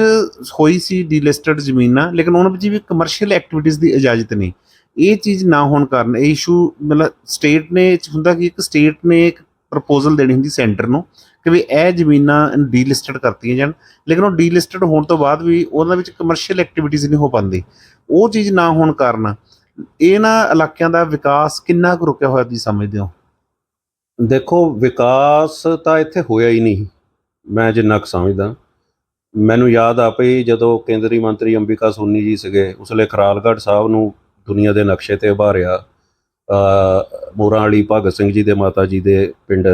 ਹੋਈ ਸੀ ਡੀਲਿਸਟਡ ਜ਼ਮੀਨਾਂ, ਲੇਕਿਨ ਉਹਨਾਂ ਵਿੱਚ ਵੀ ਕਮਰਸ਼ੀਅਲ ਐਕਟੀਵਿਟੀਜ਼ ਦੀ ਇਜਾਜ਼ਤ ਨਹੀਂ। ਇਹ ਚੀਜ਼ ਨਾ ਹੋਣ ਕਾਰਨ, ਇਹ ਇਸ਼ੂ ਮਤਲਬ ਸਟੇਟ ਨੇ ਹੁੰਦਾ ਕਿ ਇੱਕ ਸਟੇਟ ਨੇ ਇੱਕ ਪ੍ਰਪੋਜ਼ਲ ਦੇਣੀ ਹੁੰਦੀ ਸੈਂਟਰ ਨੂੰ ਕਿ ਵੀ ਇਹ ਜ਼ਮੀਨਾਂ ਡੀਲਿਸਟਡ ਕਰਤੀਆਂ ਜਾਣ। ਲੇਕਿਨ ਉਹ ਡੀਲਿਸਟਡ ਹੋਣ ਤੋਂ ਬਾਅਦ ਵੀ ਉਹਨਾਂ ਵਿੱਚ ਕਮਰਸ਼ੀਅਲ ਐਕਟੀਵਿਟੀਜ਼ ਨਹੀਂ ਹੋ ਪਾਉਂਦੀ। ਉਹ ਚੀਜ਼ ਨਾ ਹੋਣ ਕਾਰਨ ਇਹਨਾਂ ਇਲਾਕਿਆਂ ਦਾ ਵਿਕਾਸ ਕਿੰਨਾ ਕੁ ਰੁਕਿਆ ਹੋਇਆ ਤੁਸੀਂ ਸਮਝਦੇ ਹੋ? ਦੇਖੋ, ਵਿਕਾਸ ਤਾਂ ਇੱਥੇ ਹੋਇਆ ਹੀ ਨਹੀਂ। ਮੈਂ ਜਿੰਨਾ ਕੁ ਸਮਝਦਾ। ਮੈਨੂੰ ਯਾਦ ਆ ਪਈ ਜਦੋਂ ਕੇਂਦਰੀ ਮੰਤਰੀ ਅੰਬਿਕਾ ਸੋਨੀ ਜੀ ਸੀਗੇ, ਉਸਲੇ ਖਰਾਲਗੜ੍ਹ ਸਾਹਿਬ ਨੂੰ ਦੁਨੀਆ ਦੇ ਨਕਸ਼ੇ ਤੇ ਉਭਾਰਿਆ ਮੋਰਾਂ ਵਾਲੀ ਭਗਤ ਸਿੰਘ ਜੀ ਦੇ ਮਾਤਾ ਜੀ ਦੇ ਪਿੰਡ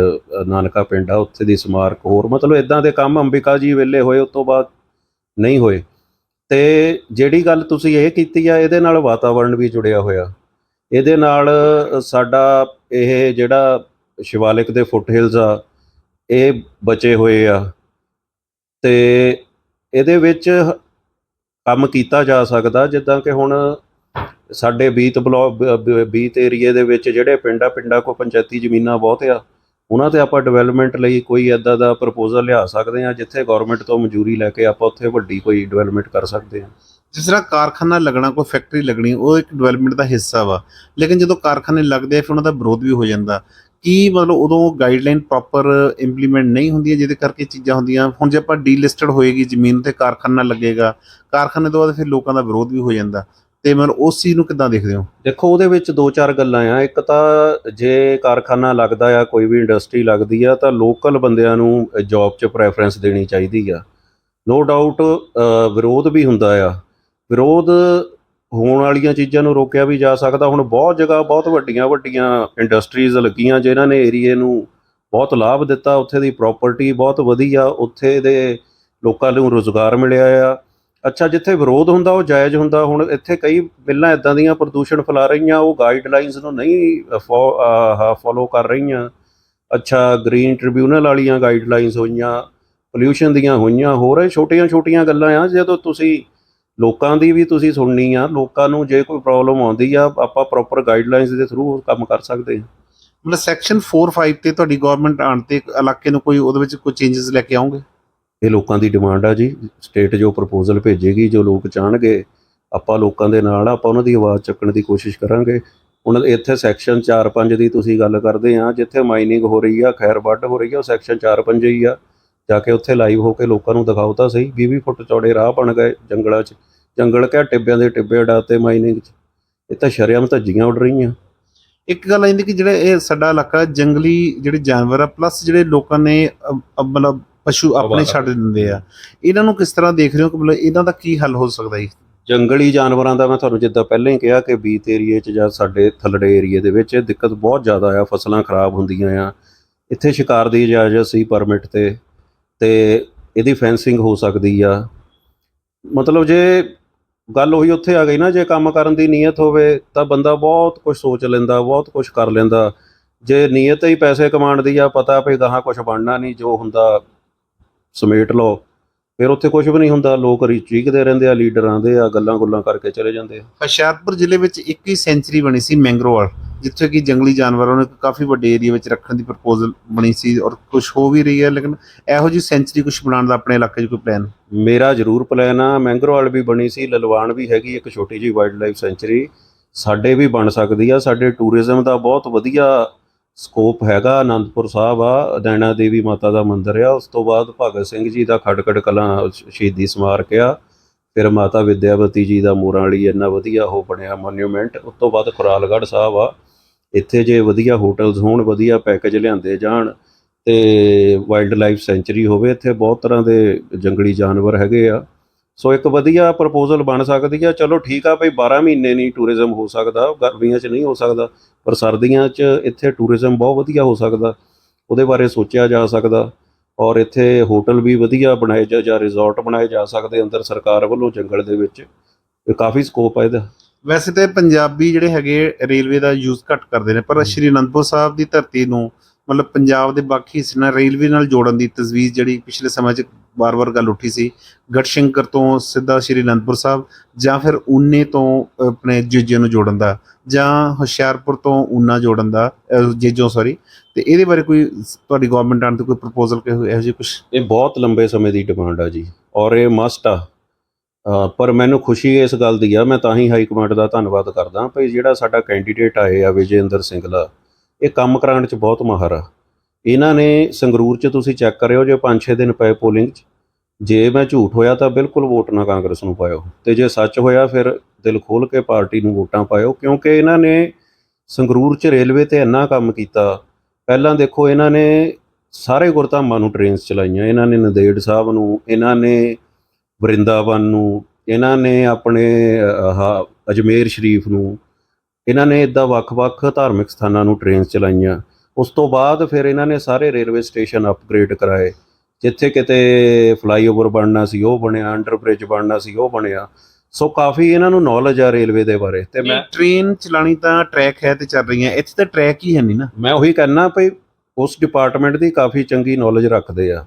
ਨਾਨਕਾ ਪਿੰਡ ਆ, ਉੱਥੇ ਦੀ ਸਮਾਰਕ ਹੋਰ, ਮਤਲਬ ਇਦਾਂ ਦੇ ਕੰਮ ਅੰਬਿਕਾ ਜੀ ਵੇਲੇ ਹੋਏ, ਉਸ ਤੋਂ ਬਾਅਦ ਨਹੀਂ ਹੋਏ। ਤੇ ਜਿਹੜੀ ਗੱਲ ਤੁਸੀਂ ਇਹ ਕੀਤੀ ਆ, ਇਹਦੇ ਨਾਲ ਵਾਤਾਵਰਣ ਵੀ ਜੁੜਿਆ ਹੋਇਆ। ਇਹਦੇ ਨਾਲ ਸਾਡਾ ਇਹ ਜਿਹੜਾ ਸ਼ਿਵਾਲਿਕ ਦੇ ਫੁੱਟ ਹਿਲਸ ਆ, ਇਹ ਬਚੇ ਹੋਏ ਆ। ਤੇ ਇਹਦੇ ਵਿੱਚ ਕੰਮ ਕੀਤਾ ਜਾ ਸਕਦਾ, ਜਿੱਦਾਂ ਕਿ ਹੁਣ ਸਾਡੇ ਬੀਤ ਬਲਾਕ ਬੀਤ ਏਰੀਏ ਦੇ ਵਿੱਚ ਜਿਹੜੇ ਪਿੰਡਾਂ ਪਿੰਡਾਂ ਕੋ ਪੰਚਾਇਤੀ ਜ਼ਮੀਨਾਂ ਬਹੁਤ ਆ, ਉਹਨਾਂ ਤੇ ਆਪਾਂ ਡਿਵੈਲਪਮੈਂਟ ਲਈ ਕੋਈ ਐਦਾਂ ਦਾ ਪ੍ਰਪੋਜ਼ਲ ਲਿਆ ਸਕਦੇ ਆ, ਜਿੱਥੇ ਗਵਰਨਮੈਂਟ ਤੋਂ ਮਨਜ਼ੂਰੀ ਲੈ ਕੇ ਆਪਾਂ ਉੱਥੇ ਵੱਡੀ ਕੋਈ ਡਿਵੈਲਪਮੈਂਟ ਕਰ ਸਕਦੇ ਆ। ਜਿਸ ਤਰ੍ਹਾਂ ਕਾਰਖਾਨਾ ਲੱਗਣਾ, ਕੋਈ ਫੈਕਟਰੀ ਲੱਗਣੀ, ਉਹ ਇੱਕ ਡਿਵੈਲਪਮੈਂਟ ਦਾ ਹਿੱਸਾ ਵਾ। ਲੇਕਿਨ ਜਦੋਂ ਕਾਰਖਾਨੇ ਲੱਗਦੇ ਆ, ਫਿਰ ਉਹਨਾਂ ਦਾ ਵਿਰੋਧ ਵੀ ਹੋ ਜਾਂਦਾ। ਕੀ ਮਤਲਬ ਉਦੋਂ ਗਾਈਡਲਾਈਨ ਪ੍ਰੋਪਰ ਇੰਪਲੀਮੈਂਟ ਨਹੀਂ ਹੁੰਦੀ ਜਿਹਦੇ ਕਰਕੇ ਚੀਜ਼ਾਂ ਹੁੰਦੀਆਂ? ਹੁਣ ਜੇ ਆਪਾਂ ਡੀਲਿਸਟਡ ਹੋਏਗੀ, ਜ਼ਮੀਨ ਤੇ ਕਾਰਖਾਨਾ ਲੱਗੇਗਾ, ਕਾਰਖਾਨੇ ਤੋਂ ਬਾਅਦ ਫਿਰ ਲੋਕਾਂ ਦਾ ਵਿਰੋਧ ਵੀ ਹੋ ਜਾਂਦਾ। ਤੇ ਮਤਲਬ ਉਸ ਚੀਜ਼ ਨੂੰ ਕਿੱਦਾਂ ਦੇਖਦੇ ਹੋ? ਦੇਖੋ, ਉਹਦੇ ਵਿੱਚ ਦੋ ਚਾਰ ਗੱਲਾਂ ਆ। ਇੱਕ ਤਾਂ ਜੇ ਕਾਰਖਾਨਾ ਲੱਗਦਾ ਆ, ਕੋਈ ਵੀ ਇੰਡਸਟਰੀ ਲੱਗਦੀ ਆ, ਤਾਂ ਲੋਕਲ ਬੰਦਿਆਂ ਨੂੰ ਜੌਬ 'ਚ ਪ੍ਰੈਫਰੈਂਸ ਦੇਣੀ ਚਾਹੀਦੀ ਆ। ਨੋ ਡਾਊਟ ਵਿਰੋਧ ਵੀ ਹੁੰਦਾ ਆ। ਵਿਰੋਧ ਹੋਣ ਵਾਲੀਆਂ ਚੀਜ਼ਾਂ ਨੂੰ ਰੋਕਿਆ ਵੀ ਜਾ ਸਕਦਾ। ਹੁਣ ਬਹੁਤ ਜਗ੍ਹਾ, ਬਹੁਤ ਵੱਡੀਆਂ ਵੱਡੀਆਂ ਇੰਡਸਟਰੀਜ਼ ਲੱਗੀਆਂ ਜਿਨ੍ਹਾਂ ਨੇ ਏਰੀਏ ਨੂੰ ਬਹੁਤ ਲਾਭ ਦਿੱਤਾ। ਉੱਥੇ ਦੀ ਪ੍ਰਾਪਰਟੀ ਬਹੁਤ ਵਧੀਆ, ਉੱਥੇ ਦੇ ਲੋਕਾਂ ਨੂੰ ਰੋਜ਼ਗਾਰ ਮਿਲਿਆ ਆ। ਅੱਛਾ, ਜਿੱਥੇ ਵਿਰੋਧ ਹੁੰਦਾ, ਉਹ ਜਾਇਜ਼ ਹੁੰਦਾ। ਹੁਣ ਇੱਥੇ ਕਈ ਬਿੱਲਾਂ ਇਦਾਂ ਦੀਆਂ ਪ੍ਰਦੂਸ਼ਣ ਫੈਲਾ ਰਹੀਆਂ, ਉਹ ਗਾਈਡਲਾਈਨਸ ਨੂੰ ਨਹੀਂ ਫੋਲੋ ਕਰ ਰਹੀਆਂ। ਅੱਛਾ ਗ੍ਰੀਨ ਟ੍ਰਿਬਿਊਨਲ ਵਾਲੀਆਂ ਗਾਈਡਲਾਈਨਸ ਹੋਈਆਂ ਪੋਲਿਊਸ਼ਨ ਦੀਆਂ ਹੋਈਆਂ, ਹੋਰ ਇਹ ਛੋਟੀਆਂ ਛੋਟੀਆਂ ਗੱਲਾਂ ਆ। ਜਦੋਂ ਤੁਸੀਂ ਲੋਕਾਂ ਦੀ ਵੀ ਤੁਸੀਂ ਸੁਣਨੀ ਆ ਲੋਕਾਂ ਨੂੰ ਜੇ ਕੋਈ ਪ੍ਰੋਬਲਮ ਆਉਂਦੀ ਆ ਆਪਾਂ ਪ੍ਰੋਪਰ ਗਾਈਡਲਾਈਨਸ ਦੇ ਥਰੂ ਕੰਮ ਕਰ ਸਕਦੇ ਹਾਂ ਮਤਲਬ ਸੈਕਸ਼ਨ 4-5 ਤੇ ਤੁਹਾਡੀ ਗਵਰਨਮੈਂਟ ਆਣ ਤੇ ਇਲਾਕੇ ਨੂੰ ਕੋਈ ਉਹਦੇ ਵਿੱਚ ਕੋਈ ਚੇਂਜਸ ਲੈ ਕੇ ਆਉਂਗੇ? ਇਹ ਲੋਕਾਂ ਦੀ ਡਿਮਾਂਡ ਆ ਜੀ। ਸਟੇਟ ਜੋ ਪ੍ਰਪੋਜ਼ਲ ਭੇਜੇਗੀ ਜੋ ਲੋਕ ਚਾਹਣਗੇ ਆਪਾਂ ਲੋਕਾਂ ਦੇ ਨਾਲ ਆਪਾਂ ਉਹਨਾਂ ਦੀ ਆਵਾਜ਼ ਚੱਕਣ ਦੀ ਕੋਸ਼ਿਸ਼ ਕਰਾਂਗੇ। ਹੁਣ ਇੱਥੇ ਸੈਕਸ਼ਨ 4-5 ਦੀ ਤੁਸੀਂ ਗੱਲ ਕਰਦੇ ਆ ਜਿੱਥੇ ਮਾਈਨਿੰਗ ਹੋ ਰਹੀ ਆ ਖੈਰ ਵੱਢ ਹੋ ਰਹੀ ਆ ਉਹ ਸੈਕਸ਼ਨ 4-5 ਹੀ ਆ। ਜਾ ਕੇ ਉੱਥੇ ਲਾਈਵ ਹੋ ਕੇ ਲੋਕਾਂ ਨੂੰ ਦਿਖਾਓ ਤਾਂ ਸਹੀ। 20-20 ਫੁੱਟ ਚੌੜੇ ਰਾਹ ਬਣ ਗਏ ਜੰਗਲਾਂ 'ਚ। ਜੰਗਲ ਕਿਆ ਟਿੱਬਿਆਂ ਦੇ ਟਿੱਬੇ ਉਡਾਤੇ ਮਾਈਨਿੰਗ 'ਚ। ਇਹ ਤਾਂ ਸ਼ਰਿਆਮ ਧੱਜੀਆਂ ਉੱਡ ਰਹੀਆਂ। ਇੱਕ ਗੱਲ ਆਂਦੀ ਕਿ ਜਿਹੜਾ ਇਹ ਸਾਡਾ ਇਲਾਕਾ ਜੰਗਲੀ ਜਿਹੜੇ ਜਾਨਵਰ ਆ ਪਲੱਸ ਜਿਹੜੇ ਲੋਕਾਂ ਨੇ ਅ- ਅ- ਮਤਲਬ ਪਸ਼ੂ ਆਪਣੇ। ਛੱਡ ਦਿੰਦੇ ਆ। ਇਹਨਾਂ ਨੂੰ ਕਿਸ ਤਰ੍ਹਾਂ ਦੇਖ ਰਹੇ ਹੋ ਕਿ ਮਤਲਬ ਇਹਨਾਂ ਦਾ ਕੀ ਹੱਲ ਹੋ ਸਕਦਾ ਜੀ? ਜੰਗਲੀ ਜਾਨਵਰਾਂ ਦਾ ਮੈਂ ਤੁਹਾਨੂੰ ਜਿੱਦਾਂ ਪਹਿਲਾਂ ਹੀ ਕਿਹਾ ਕਿ ਬੀਤ ਏਰੀਏ 'ਚ ਜਾਂ ਸਾਡੇ ਥੱਲੜੇ ਏਰੀਏ ਦੇ ਵਿੱਚ ਇਹ ਦਿੱਕਤ ਬਹੁਤ ਜ਼ਿਆਦਾ ਆ ਫਸਲਾਂ ਖਰਾਬ ਹੁੰਦੀਆਂ ਆ। ਇੱਥੇ ਸ਼ਿਕਾਰ ਦੀ ਇਜਾਜ਼ਤ ਸੀ ਪਰਮਿਟ ਤੇ ਤੇ ਇਹਦੀ ਫੈਂਸਿੰਗ ਹੋ ਸਕਦੀ ਆ। ਮਤਲਬ ਜੇ ਗੱਲ ਉਹੀ ਉੱਥੇ ਆ ਗਈ ਨਾ, ਜੇ ਕੰਮ ਕਰਨ ਦੀ ਨੀਅਤ ਹੋਵੇ ਤਾਂ ਬੰਦਾ ਬਹੁਤ ਕੁਝ ਸੋਚ ਲੈਂਦਾ, ਬਹੁਤ ਕੁਝ ਕਰ ਲੈਂਦਾ। ਜੇ ਨੀਅਤ ਹੀ ਪੈਸੇ ਕਮਾਉਣ ਦੀ ਆ, ਪਤਾ ਵੀ ਗਾਹਾਂ ਕੁਝ ਬਣਨਾ ਨਹੀਂ, ਜੋ ਹੁੰਦਾ ਸਮੇਟ ਲਓ। ਫਿਰ ਉੱਥੇ ਕੁਝ ਵੀ ਨਹੀਂ ਹੁੰਦਾ ਲੋਕ ਰੀ- ਚੀਕਦੇ ਰਹਿੰਦੇ ਆ ਲੀਡਰ ਆਉਂਦੇ ਆ ਗੱਲਾਂ ਗੁੱਲਾਂ ਕਰਕੇ ਚਲੇ ਜਾਂਦੇ ਆ। ਹੁਸ਼ਿਆਰਪੁਰ ਜ਼ਿਲ੍ਹੇ ਵਿੱਚ ਇੱਕ ਹੀ ਸੈਂਚਰੀ ਬਣੀ ਸੀ ਮੈਂਗਰੋਵਾਲ ਜਿੱਥੇ ਕਿ ਜੰਗਲੀ ਜਾਨਵਰਾਂ ਨੂੰ ਇੱਕ ਕਾਫੀ ਵੱਡੇ ਏਰੀਆ ਵਿੱਚ ਰੱਖਣ ਦੀ ਪ੍ਰਪੋਜ਼ਲ ਬਣੀ ਸੀ ਔਰ ਕੁਝ ਹੋ ਵੀ ਰਹੀ ਹੈ ਲੇਕਿਨ ਇਹੋ ਜਿਹੀ ਸੈਂਚਰੀ ਕੁਝ ਬਣਾਉਣ ਦਾ ਆਪਣੇ ਇਲਾਕੇ 'ਚ ਕੋਈ ਪਲਾਨ ਮੇਰਾ ਜ਼ਰੂਰ ਪਲਾਨ ਆ ਮੈਂਗਰੋਵਾਲ ਵੀ ਬਣੀ ਸੀ ਲਲਵਾਨ ਵੀ ਹੈਗੀ ਇੱਕ ਛੋਟੀ ਜਿਹੀ ਵਾਈਲਡ ਲਾਈਫ ਸੈਂਚਰੀ ਸਾਡੇ ਵੀ ਬਣ ਸਕਦੀ ਆ ਸਾਡੇ ਟੂਰਿਜ਼ਮ ਦਾ ਬਹੁਤ ਵਧੀਆ ਸਕੋਪ ਹੈਗਾ ਆਨੰਦਪੁਰ ਸਾਹਿਬ ਆ, ਨੈਣਾ ਦੇਵੀ ਮਾਤਾ ਦਾ ਮੰਦਿਰ ਆ, ਉਸ ਤੋਂ ਬਾਅਦ ਭਗਤ ਸਿੰਘ ਜੀ ਦਾ ਖੜਕੜ ਕਲਾਂ ਸ਼ਹੀਦੀ ਸਮਾਰਕ ਆ, ਫਿਰ ਮਾਤਾ ਵਿਦਿਆਵਤੀ ਜੀ ਦਾ ਮੋਰਾਂ ਵਾਲੀ ਇੰਨਾ ਵਧੀਆ ਉਹ ਬਣਿਆ ਮੋਨੂਮੈਂਟ ਉਸ ਤੋਂ ਬਾਅਦ ਖੁਰਾਲਗੜ੍ਹ ਸਾਹਿਬ ਆ, ਇੱਥੇ ਜੇ ਵਧੀਆ ਹੋਟਲਸ ਹੋਣ, ਵਧੀਆ ਪੈਕੇਜ ਲਿਆਂਦੇ ਜਾਣ ਤੇ ਵਾਈਲਡ ਲਾਈਫ ਸੈਂਚਰੀ ਹੋਵੇ, ਇੱਥੇ ਬਹੁਤ ਤਰ੍ਹਾਂ ਦੇ ਜੰਗਲੀ ਜਾਨਵਰ ਹੈਗੇ ਆ। ਸੋ ਇੱਕ ਵਧੀਆ ਪ੍ਰਪੋਜ਼ਲ ਬਣ ਸਕਦੀ ਆ। ਚਲੋ ਠੀਕ ਆ ਭਈ 12 ਮਹੀਨੇ ਨਹੀਂ ਟੂਰਿਜ਼ਮ ਹੋ ਸਕਦਾ। ਗਰਮੀਆਂ 'ਚ ਨਹੀਂ ਹੋ ਸਕਦਾ ਪਰ ਸਰਦੀਆਂ 'ਚ ਇੱਥੇ ਟੂਰਿਜ਼ਮ ਬਹੁਤ ਵਧੀਆ ਹੋ ਸਕਦਾ। ਉਹਦੇ ਬਾਰੇ ਸੋਚਿਆ ਜਾ ਸਕਦਾ। ਔਰ ਇੱਥੇ ਹੋਟਲ ਵੀ ਵਧੀਆ ਬਣਾਏ ਜਾ ਜਾਂ ਰਿਜ਼ੋਰਟ ਬਣਾਏ ਜਾ ਸਕਦੇ ਅੰਦਰ ਸਰਕਾਰ ਵੱਲੋਂ ਜੰਗਲ ਦੇ ਵਿੱਚ। ਇਹ ਕਾਫੀ ਸਕੋਪ ਆ ਇਹਦਾ। ਵੈਸੇ ਤੇ ਪੰਜਾਬੀ ਜਿਹੜੇ ਹੈਗੇ ਰੇਲਵੇ ਦਾ ਯੂਜ਼ ਘੱਟ ਕਰਦੇ ਨੇ ਪਰ ਸ਼੍ਰੀ ਅਨੰਦਪੁਰ ਸਾਹਿਬ ਦੀ ਧਰਤੀ ਨੂੰ ਮਤਲਬ ਪੰਜਾਬ ਦੇ ਬਾਕੀ ਹਿੱਸੇ ਨਾਲ ਰੇਲਵੇ ਨਾਲ ਜੋੜਨ ਦੀ ਤਜਵੀਜ਼ ਜਿਹੜੀ ਪਿਛਲੇ ਸਮੇਂ 'ਚ ਵਾਰ-ਵਾਰ ਗੱਲ ਉੱਠੀ ਸੀ। ਗੜਸ਼ੰਕਰ ਤੋਂ ਸਿੱਧਾ ਸ਼੍ਰੀ ਅਨੰਦਪੁਰ ਸਾਹਿਬ ਜਾਂ ਫਿਰ ਊਨੇ ਤੋਂ ਆਪਣੇ ਜੇਜੇ ਨੂੰ ਜੋੜਨ ਦਾ ਜਾਂ ਹੁਸ਼ਿਆਰਪੁਰ ਤੋਂ ਊਨਾ ਜੋੜਨ ਦਾ ਅਹ, ਜੇਜੋ ਸੌਰੀ ਤੇ ਇਹਦੇ ਬਾਰੇ ਕੋਈ ਤੁਹਾਡੀ ਗਵਰਨਮੈਂਟ ਆਣ ਤੇ ਕੋਈ ਪ੍ਰਪੋਜ਼ਲ ਕਿ ਇਹੋ ਜਿਹੀ ਕੁਝ ਇਹ ਬਹੁਤ ਲੰਬੇ ਸਮੇਂ ਦੀ ਡਿਮਾਂਡ ਆ ਜੀ ਔਰ ਇਹ ਮਸਟ ਆ। ਪਰ ਮੈਨੂੰ ਖੁਸ਼ੀ ਇਸ ਗੱਲ ਦੀ ਆ ਮੈਂ ਤਾਂ ਹੀ ਹਾਈ ਕਮਾਂਡ ਦਾ ਧੰਨਵਾਦ ਕਰਦਾ ਭਈ ਜਿਹੜਾ ਸਾਡਾ ਕੈਂਡੀਡੇਟ ਆਏ ਆ ਵਿਜੇਂਦਰ ਸਿੰਗਲਾ ਇਹ ਕੰਮ ਕਰਾਉਣ 'ਚ ਬਹੁਤ ਮਾਹਰ ਆ। ਇਹਨਾਂ ਨੇ ਸੰਗਰੂਰ 'ਚ ਤੁਸੀਂ ਚੈੱਕ ਕਰਿਓ ਜੇ 5-6 ਦਿਨ ਪਏ ਪੋਲਿੰਗ 'ਚ। ਜੇ ਮੈਂ ਝੂਠ ਹੋਇਆ ਤਾਂ ਬਿਲਕੁਲ ਵੋਟ ਨਾ ਕਾਂਗਰਸ ਨੂੰ ਪਾਇਓ। ਤੇ ਜੇ ਸੱਚ ਹੋਇਆ ਫਿਰ ਦਿਲ ਖੋਲ ਕੇ ਪਾਰਟੀ ਨੂੰ ਵੋਟਾਂ ਪਾਇਓ, ਕਿਉਂਕਿ ਇਹਨਾਂ ਨੇ ਸੰਗਰੂਰ 'ਚ ਰੇਲਵੇ ਤੇ ਇੰਨਾ ਕੰਮ ਕੀਤਾ। ਪਹਿਲਾਂ ਦੇਖੋ ਇਹਨਾਂ ਨੇ ਸਾਰੇ ਗੁਰਧਾਮਾਂ ਨੂੰ ਟ੍ਰੇਨਸ ਚਲਾਈਆਂ। ਇਹਨਾਂ ਨੇ ਨੰਦੇੜ ਸਾਹਿਬ ਨੂੰ, ਇਹਨਾਂ ਨੇ ਵਰਿੰਦਾਵਨ ਨੂੰ, ਇਹਨਾਂ ਨੇ ਆਪਣੇ ਆਹ, ਅਜਮੇਰ ਸ਼ਰੀਫ ਨੂੰ, ਇਹਨਾਂ ਨੇ ਇਦਾਂ ਵੱਖ-ਵੱਖ ਧਾਰਮਿਕ ਸਥਾਨਾਂ ਨੂੰ ਟ੍ਰੇਨਸ ਚਲਾਈਆਂ। ਉਸ ਤੋਂ ਬਾਅਦ ਫਿਰ ਇਹਨਾਂ ਨੇ ਸਾਰੇ ਰੇਲਵੇ ਸਟੇਸ਼ਨ ਅਪਗ੍ਰੇਡ ਕਰਾਏ। ਜਿੱਥੇ ਕਿਤੇ ਫਲਾਈਓਵਰ ਬਣਨਾ ਸੀ ਉਹ ਬਣਿਆ ਅੰਡਰ ਬ੍ਰਿਜ ਬਣਨਾ ਸੀ ਉਹ ਬਣਿਆ। ਸੋ ਕਾਫੀ ਇਹਨਾਂ ਨੂੰ ਨੌਲੇਜ ਆ ਰੇਲਵੇ ਦੇ ਬਾਰੇ। ਤੇ ਮੈਂ ਟ੍ਰੇਨ ਚਲਾਣੀ ਤਾਂ ਟਰੈਕ ਹੈ ਤੇ ਚੱਲ ਰਹੀਆਂ। ਇੱਥੇ ਤਾਂ ਟਰੈਕ ਹੀ ਹੈ ਨਹੀਂ ਨਾ। ਮੈਂ ਉਹੀ ਕਹਿਣਾ ਭਈ ਉਸ ਡਿਪਾਰਟਮੈਂਟ ਦੀ ਕਾਫੀ ਚੰਗੀ ਨੌਲੇਜ ਰੱਖਦੇ ਆ।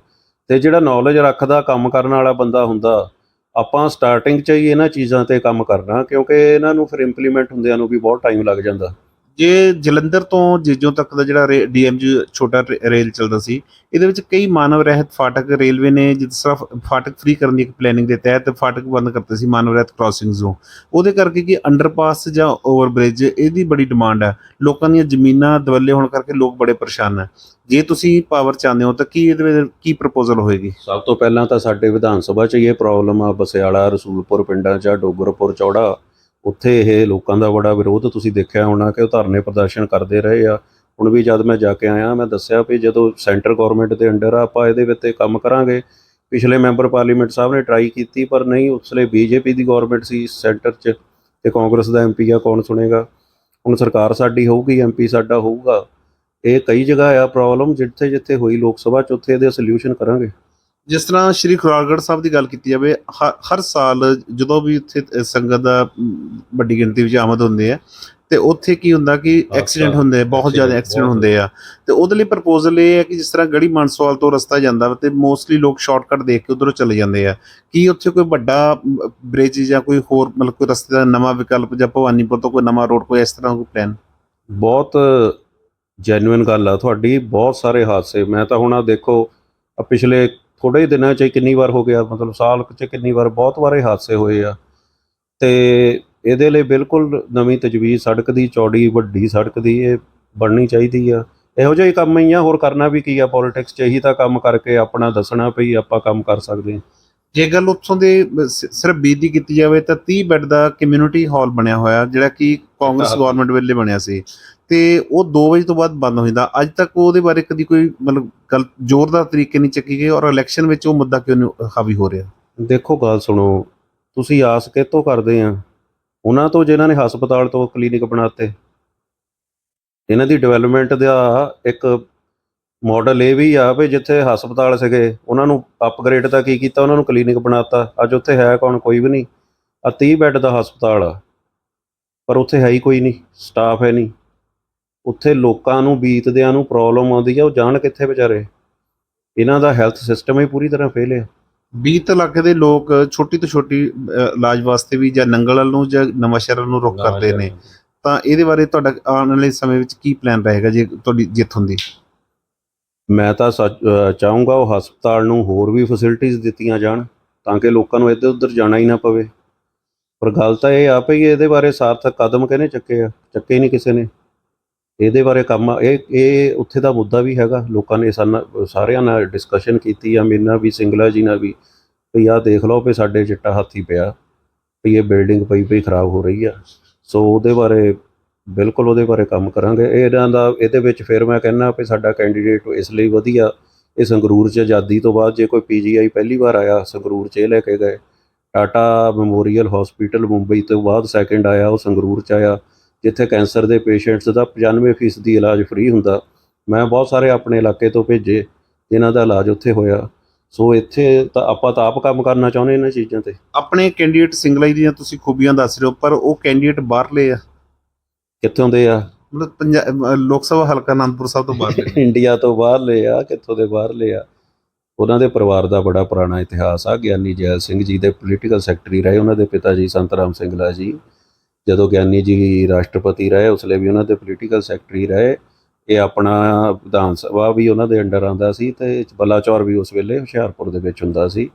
ਤੇ ਜਿਹੜਾ ਨੌਲੇਜ ਰੱਖਦਾ ਕੰਮ ਕਰਨ ਵਾਲਾ ਬੰਦਾ ਹੁੰਦਾ ਆਪਾਂ ਸਟਾਰਟਿੰਗ 'ਚ ਹੀ ਇਹਨਾਂ ਚੀਜ਼ਾਂ ਤੇ ਕੰਮ ਕਰਨਾ ਕਿਉਂਕਿ ਇਹਨਾਂ ਨੂੰ ਫਿਰ ਇੰਪਲੀਮੈਂਟ ਹੁੰਦਿਆਂ ਨੂੰ ਵੀ ਬਹੁਤ ਟਾਈਮ ਲੱਗ ਜਾਂਦਾ। ਜੇ ਜਲੰਧਰ ਤੋਂ ਜੀਜੋ ਤੱਕ ਦਾ ਜਿਹੜਾ ਡੀਐਮਜੀ ਛੋਟਾ ਰੇ- ਰੇਲ ਚੱਲਦਾ ਸੀ, ਇਹਦੇ ਵਿੱਚ ਕਈ ਮਾਨਵ ਰਹਿਤ ਫਾਟਕ ਰੇਲਵੇ ਨੇ ਜਿਸ ਤਰ੍ਹਾਂ ਫਾਟਕ ਫ੍ਰੀ ਕਰਨ ਦੀ ਇੱਕ ਪਲੈਨਿੰਗ ਦੇ ਤਹਿਤ ਫਾਟਕ ਬੰਦ ਕਰਤੇ ਸੀ ਮਾਨਵ ਰਹਿਤ ਕ੍ਰਾਸਿੰਗਸ ਨੂੰ। ਉਹਦੇ ਕਰਕੇ ਕਿ ਅੰਡਰਪਾਸ ਜਾਂ ਓਵਰਬ੍ਰਿਜ ਇਹਦੀ ਬੜੀ ਡਿਮਾਂਡ ਹੈ। ਲੋਕਾਂ ਦੀਆਂ ਜ਼ਮੀਨਾਂ ਦਵੱਲੇ ਹੋਣ ਕਰਕੇ ਲੋਕ ਬੜੇ ਪਰੇਸ਼ਾਨ ਹੈ ਜੇ ਤੁਸੀਂ ਪਾਵਰ ਚਾਹੁੰਦੇ ਹੋ ਤਾਂ ਕੀ ਇਹਦੇ ਵਿੱਚ ਕੀ ਪ੍ਰਪੋਜ਼ਲ ਹੋਏਗੀ? ਸਭ ਤੋਂ ਪਹਿਲਾਂ ਤਾਂ ਸਾਡੇ ਵਿਧਾਨ ਸਭਾ 'ਚ ਇਹ ਪ੍ਰੋਬਲਮ ਆ ਬਸਿਆਲਾ ਰਸੂਲਪੁਰ ਪਿੰਡਾਂ 'ਚ, ਡੋਗਰਪੁਰ, ਚੌੜਾ। ਉੱਥੇ ਇਹ ਲੋਕਾਂ ਦਾ ਬੜਾ ਵਿਰੋਧ ਤੁਸੀਂ ਦੇਖਿਆ ਹੋਣਾ ਕਿ ਉਹ ਧਰਨੇ ਪ੍ਰਦਰਸ਼ਨ ਕਰਦੇ ਰਹੇ ਆ। ਹੁਣ ਵੀ ਜਦ ਮੈਂ ਜਾ ਕੇ ਆਇਆ, ਮੈਂ ਦੱਸਿਆ ਵੀ ਜਦੋਂ ਸੈਂਟਰ ਗਵਰਨਮੈਂਟ ਦੇ ਅੰਡਰ ਆ, ਆਪਾਂ ਇਹਦੇ ਵਿੱਚ ਕੰਮ ਕਰਾਂਗੇ। ਪਿਛਲੇ ਮੈਂਬਰ ਪਾਰਲੀਮੈਂਟ ਸਾਹਿਬ ਨੇ ਟਰਾਈ ਕੀਤੀ, ਪਰ ਨਹੀਂ ਉਸਲੇ ਬੀਜੇਪੀ ਦੀ ਗਵਰਨਮੈਂਟ ਸੀ ਸੈਂਟਰ 'ਚ ਤੇ ਕਾਂਗਰਸ ਦਾ ਐਮਪੀ ਆ ਕੌਣ ਸੁਣੇਗਾ? ਹੁਣ ਸਰਕਾਰ ਸਾਡੀ ਹੋਊਗੀ ਐਮਪੀ ਸਾਡਾ ਹੋਊਗਾ। ਇਹ ਕਈ ਜਗ੍ਹਾ ਆ ਪ੍ਰੋਬਲਮ ਜਿੱਥੇ ਜਿੱਥੇ ਹੋਈ, ਲੋਕ ਸਭਾ 'ਚ ਉੱਥੇ ਇਹਦੇ ਸੋਲੂਸ਼ਨ ਕਰਾਂਗੇ। ਜਿਸ ਤਰ੍ਹਾਂ ਸ਼੍ਰੀ ਖੁਰਾਲਗੜ੍ਹ ਸਾਹਿਬ ਦੀ ਗੱਲ ਕੀਤੀ ਜਾਵੇ ਹ- ਹਰ ਸਾਲ ਜਦੋਂ ਵੀ ਉੱਥੇ ਸੰਗਤ ਦਾ ਵੱਡੀ ਗਿਣਤੀ ਵਿੱਚ ਆਮਦ ਹੁੰਦੇ ਆ ਤੇ ਉੱਥੇ ਕੀ ਹੁੰਦਾ ਕਿ ਐਕਸੀਡੈਂਟ ਹੁੰਦੇ ਬਹੁਤ ਜ਼ਿਆਦਾ ਐਕਸੀਡੈਂਟ ਹੁੰਦੇ ਆ। ਤੇ ਉਹਦੇ ਲਈ ਪ੍ਰਪੋਜ਼ਲ ਇਹ ਹੈ ਕਿ ਜਿਸ ਤਰ੍ਹਾਂ ਗੜੀ ਮਾਨਸਵਾਲ ਤੋਂ ਰਸਤਾ ਜਾਂਦਾ ਵਾ ਤੇ ਮੋਸਟਲੀ ਲੋਕ ਸ਼ਾਰਟਕਟ ਦੇਖ ਕੇ ਉਧਰੋਂ ਚਲੇ ਜਾਂਦੇ ਆ। ਕੀ ਉੱਥੇ ਕੋਈ ਵੱਡਾ ਬ੍ਰਿਜ ਜਾਂ ਕੋਈ ਹੋਰ ਮਤਲਬ ਕੋਈ ਰਸਤੇ ਦਾ ਨਵਾਂ ਵਿਕਲਪ ਜਾਂ ਭਵਾਨੀਪੁਰ ਤੋਂ ਕੋਈ ਨਵਾਂ ਰੋਡ ਕੋਈ ਇਸ ਤਰ੍ਹਾਂ ਕੋਈ ਪਲਾਨ ਬਹੁਤ ਜੈਨੂਇਨ ਗੱਲ ਆ ਤੁਹਾਡੀ ਬਹੁਤ ਸਾਰੇ ਹਾਦਸੇ। ਮੈਂ ਤਾਂ ਹੁਣ ਆ ਦੇਖੋ ਪਿਛਲੇ ਥੋੜੇ ਦਿਨਾਂ 'ਚ ਕਿੰਨੀ ਵਾਰ ਹੋ ਗਿਆ, ਮਤਲਬ ਸਾਲ 'ਚ ਕਿੰਨੀ ਵਾਰ ਬਹੁਤ ਵਾਰੇ ਹਾਦਸੇ ਹੋਏ ਆ। ਤੇ ਇਹਦੇ ਲਈ ਬਿਲਕੁਲ ਨਵੀਂ ਤਜਵੀਜ਼ ਸੜਕ ਦੀ, ਚੌੜੀ, ਵੱਡੀ ਸੜਕ ਦੀ ਇਹ ਬਣਨੀ ਚਾਹੀਦੀ ਆ। ਇਹੋ ਜਿਹੇ ਕੰਮ ਹੀ ਆ, ਹੋਰ ਕਰਨਾ ਵੀ ਕੀ ਆ ਪੋਲਿਟਿਕਸ 'ਚ ਇਹੀ ਤਾਂ ਕੰਮ ਕਰਕੇ ਆਪਣਾ ਦੱਸਣਾ ਪਈ ਆਪਾਂ ਕੰਮ ਕਰ ਸਕਦੇ ਹਾਂ। ਜੇ ਗੱਲ ਉੱਥੋਂ ਦੇ ਸਿਰਫ ਬੀਦ ਦੀ ਕੀਤੀ ਜਾਵੇ ਤਾਂ 30 ਬੈੱਡ ਦਾ ਕਮਿਊਨਿਟੀ ਹਾਲ ਬਣਿਆ ਹੋਇਆ ਜਿਹੜਾ ਕਿ ਕਾਂਗਰਸ। ਗਵਰਨਮੈਂਟ ਵੇਲੇ ਬਣਿਆ ਸੀ। ਤੇ ਉਹ 2 ਵਜੇ ਤੋਂ ਬਾਅਦ ਬੰਦ ਹੋ ਜਾਂਦਾ। ਅੱਜ ਤੱਕ ਉਹਦੇ ਬਾਰੇ ਕਦੀ ਕੋਈ ਮਤਲਬ ਗੱਲ ਜ਼ੋਰਦਾਰ ਤਰੀਕੇ ਨਹੀਂ ਚੱਕੀ ਗਈ ਔਰ ਇਲੈਕਸ਼ਨ ਵਿੱਚ ਉਹ ਮੁੱਦਾ ਕਿਉਂ ਨਹੀਂ ਹਾਵੀ ਹੋ ਰਿਹਾ? ਦੇਖੋ ਗੱਲ ਸੁਣੋ। ਤੁਸੀਂ ਆਸ ਕਿਤੋਂ ਕਰਦੇ ਆ? ਉਹਨਾਂ ਤੋਂ ਜਿਨ੍ਹਾਂ ਨੇ ਹਸਪਤਾਲ ਤੋਂ ਕਲੀਨਿਕ ਬਣਾਤੇ। ਇਹਨਾਂ ਦੀ ਡਿਵੈਲਪਮੈਂਟ ਦਾ ਇੱਕ ਮਾਡਲ ਇਹ ਵੀ ਆ ਵੀ ਜਿੱਥੇ ਹਸਪਤਾਲ ਸੀਗੇ ਉਹਨਾਂ ਨੂੰ ਅਪਗ੍ਰੇਡ ਤਾਂ ਕੀ ਕੀਤਾ ਉਹਨਾਂ ਨੂੰ ਕਲੀਨਿਕ ਬਣਾਤਾ। ਅੱਜ ਉੱਥੇ ਹੈ ਕੌਣ? ਕੋਈ ਵੀ ਨਹੀਂ। ਆ 30 ਬੈੱਡ ਦਾ ਹਸਪਤਾਲ ਆ। ਪਰ ਉੱਥੇ ਹੈ ਹੀ ਕੋਈ ਨਹੀਂ। ਸਟਾਫ ਹੈ ਨਹੀਂ। ਉੱਥੇ ਲੋਕਾਂ ਨੂੰ ਬੀਤਦਿਆਂ ਨੂੰ ਪ੍ਰੋਬਲਮ ਆਉਂਦੀ ਆ ਉਹ ਜਾਣ ਕਿੱਥੇ ਵਿਚਾਰੇ? ਇਹਨਾਂ ਦਾ ਹੈਲਥ ਸਿਸਟਮ ਹੀ ਪੂਰੀ ਤਰ੍ਹਾਂ ਫੇਲ ਹੈ 20 ਇਲਾਕੇ ਦੇ ਲੋਕ ਛੋਟੀ ਤੋਂ ਛੋਟੀ ਇਲਾਜ ਵਾਸਤੇ ਵੀ ਜਾਂ ਨੰਗਲ ਵੱਲ ਨੂੰ ਜਾਂ ਨਵਾਂਸ਼ਹਿਰ ਨੂੰ ਰੁਖ ਕਰਦੇ ਨੇ। ਤਾਂ ਇਹਦੇ ਬਾਰੇ ਤੁਹਾਡਾ ਆਉਣ ਵਾਲੇ ਸਮੇਂ ਵਿੱਚ ਕੀ ਪਲਾਨ ਰਹੇਗਾ ਜੇ ਤੁਹਾਡੀ ਜਿੱਤ ਹੁੰਦੀ? ਮੈਂ ਤਾਂ ਸੱਚ- ਚਾਹੂੰਗਾ ਉਹ ਹਸਪਤਾਲ ਨੂੰ ਹੋਰ ਵੀ ਫੈਸਿਲਿਟੀਆਂ ਦਿੱਤੀਆਂ ਜਾਣ ਤਾਂ ਕਿ ਲੋਕਾਂ ਨੂੰ ਇੱਧਰ ਉੱਧਰ ਜਾਣਾ ਹੀ ਨਾ ਪਵੇ। ਪਰ ਗੱਲ ਤਾਂ ਇਹ ਆ ਪਈ ਇਹਦੇ ਬਾਰੇ ਸਾਰਥਕ ਕਦਮ ਕਿਹਨੇ ਚੱਕੇ ਆ? ਚੱਕੇ ਹੀ ਨਹੀਂ ਕਿਸੇ ਨੇ। ਇਹਦੇ ਬਾਰੇ ਕੰਮ ਇਹ ਇਹ ਉੱਥੇ ਦਾ ਮੁੱਦਾ ਵੀ ਹੈਗਾ। ਲੋਕਾਂ ਨੇ ਸਾਨੂੰ, ਸਾਰਿਆਂ ਨਾਲ ਡਿਸਕਸ਼ਨ ਕੀਤੀ ਆ, ਮੇਰੇ ਨਾਲ ਵੀ, ਸਿੰਗਲਾ ਜੀ ਨਾਲ ਵੀ। ਵੀ ਆਹ ਦੇਖ ਲਓ ਵੀ ਸਾਡੇ ਚਿੱਟਾ ਹਾਥੀ ਪਿਆ, ਵੀ ਇਹ ਬਿਲਡਿੰਗ ਪਈ ਪਈ ਖਰਾਬ ਹੋ ਰਹੀ ਆ। ਸੋ ਉਹਦੇ ਬਾਰੇ ਬਿਲਕੁਲ ਉਹਦੇ ਬਾਰੇ ਕੰਮ ਕਰਾਂਗੇ। ਇਹ ਇਹਨਾਂ ਦਾ, ਇਹਦੇ ਵਿੱਚ ਫਿਰ ਮੈਂ ਕਹਿੰਦਾ ਵੀ ਸਾਡਾ ਕੈਂਡੀਡੇਟ ਇਸ ਲਈ ਵਧੀਆ, ਇਹ ਸੰਗਰੂਰ 'ਚ ਆਜ਼ਾਦੀ ਤੋਂ ਬਾਅਦ ਜੇ ਕੋਈ ਪੀਜੀਆਈ ਪਹਿਲੀ ਵਾਰ ਆਇਆ, ਸੰਗਰੂਰ 'ਚ ਇਹ ਲੈ ਕੇ ਗਏ। ਟਾਟਾ ਮੈਮੋਰੀਅਲ ਹਸਪੀਟਲ ਮੁੰਬਈ ਤੋਂ ਬਾਅਦ ਸੈਕਿੰਡ ਆਇਆ, ਉਹ ਸੰਗਰੂਰ 'ਚ ਆਇਆ, ਜਿੱਥੇ ਕੈਂਸਰ ਦੇ ਪੇਸ਼ੈਂਟਸ ਦਾ 95% ਦੀ ਇਲਾਜ ਫ੍ਰੀ ਹੁੰਦਾ। ਮੈਂ ਬਹੁਤ ਸਾਰੇ ਆਪਣੇ ਇਲਾਕੇ ਤੋਂ ਭੇਜੇ, ਜਿਨ੍ਹਾਂ ਦਾ ਇਲਾਜ ਉੱਥੇ ਹੋਇਆ। ਸੋ ਇੱਥੇ ਤਾਂ ਆਪਾਂ ਤਾਂ ਆਪ ਕੰਮ ਕਰਨਾ ਚਾਹੁੰਦੇ ਇਹਨਾਂ ਚੀਜ਼ਾਂ ਤੇ। ਆਪਣੇ ਕੈਂਡੀਡੇਟ ਸਿੰਗਲਾਈ ਦੀਆਂ ਤੁਸੀਂ ਖੂਬੀਆਂ ਦੱਸ ਰਹੇ ਹੋ, ਪਰ ਉਹ ਕੈਂਡੀਡੇਟ ਬਾਹਰਲੇ ਆ। ਕਿੱਥੋਂ ਦੇ ਆ? ਮਤਲਬ ਪੰਜਾਬ ਲੋਕ ਸਭਾ ਹਲਕਾ ਅਨੰਦਪੁਰ ਸਾਹਿਬ ਤੋਂ ਬਾਹਰਲੇ। ਇੰਡੀਆ ਤੋਂ ਬਾਹਰਲੇ ਆ ਕਿੱਥੋਂ ਦੇ ਬਾਹਰਲੇ ਆ? ਉਹਨਾਂ ਦੇ ਪਰਿਵਾਰ ਦਾ ਬੜਾ ਪੁਰਾਣਾ ਇਤਿਹਾਸ ਆ ਗਿਆਨੀ ਜੈਲ ਸਿੰਘ ਜੀ ਦੇ ਪੋਲੀਟੀਕਲ ਸੈਕਟਰੀ ਰਹੇ ਉਹਨਾਂ ਦੇ ਪਿਤਾ ਜੀ ਸੰਤ ਰਾਮ ਸਿੰਘਲਾ ਜੀ। ਜਦੋਂ ਗਿਆਨੀ ਜੀ ਰਾਸ਼ਟਰਪਤੀ ਰਹੇ ਉਸ ਲਈ ਵੀ ਉਹਨਾਂ ਦੇ ਪੋਲੀਟੀਕਲ ਸੈਕਟਰੀ ਰਹੇ। ਇਹ ਆਪਣਾ ਵਿਧਾਨ ਸਭਾ ਵੀ ਉਹਨਾਂ ਦੇ ਅੰਡਰ ਆਉਂਦਾ ਸੀ ਤੇ ਬਲਾਚੌਰ ਵੀ ਉਸ ਵੇਲੇ ਹੁਸ਼ਿਆਰਪੁਰ ਦੇ ਵਿੱਚ ਹੁੰਦਾ ਸੀ।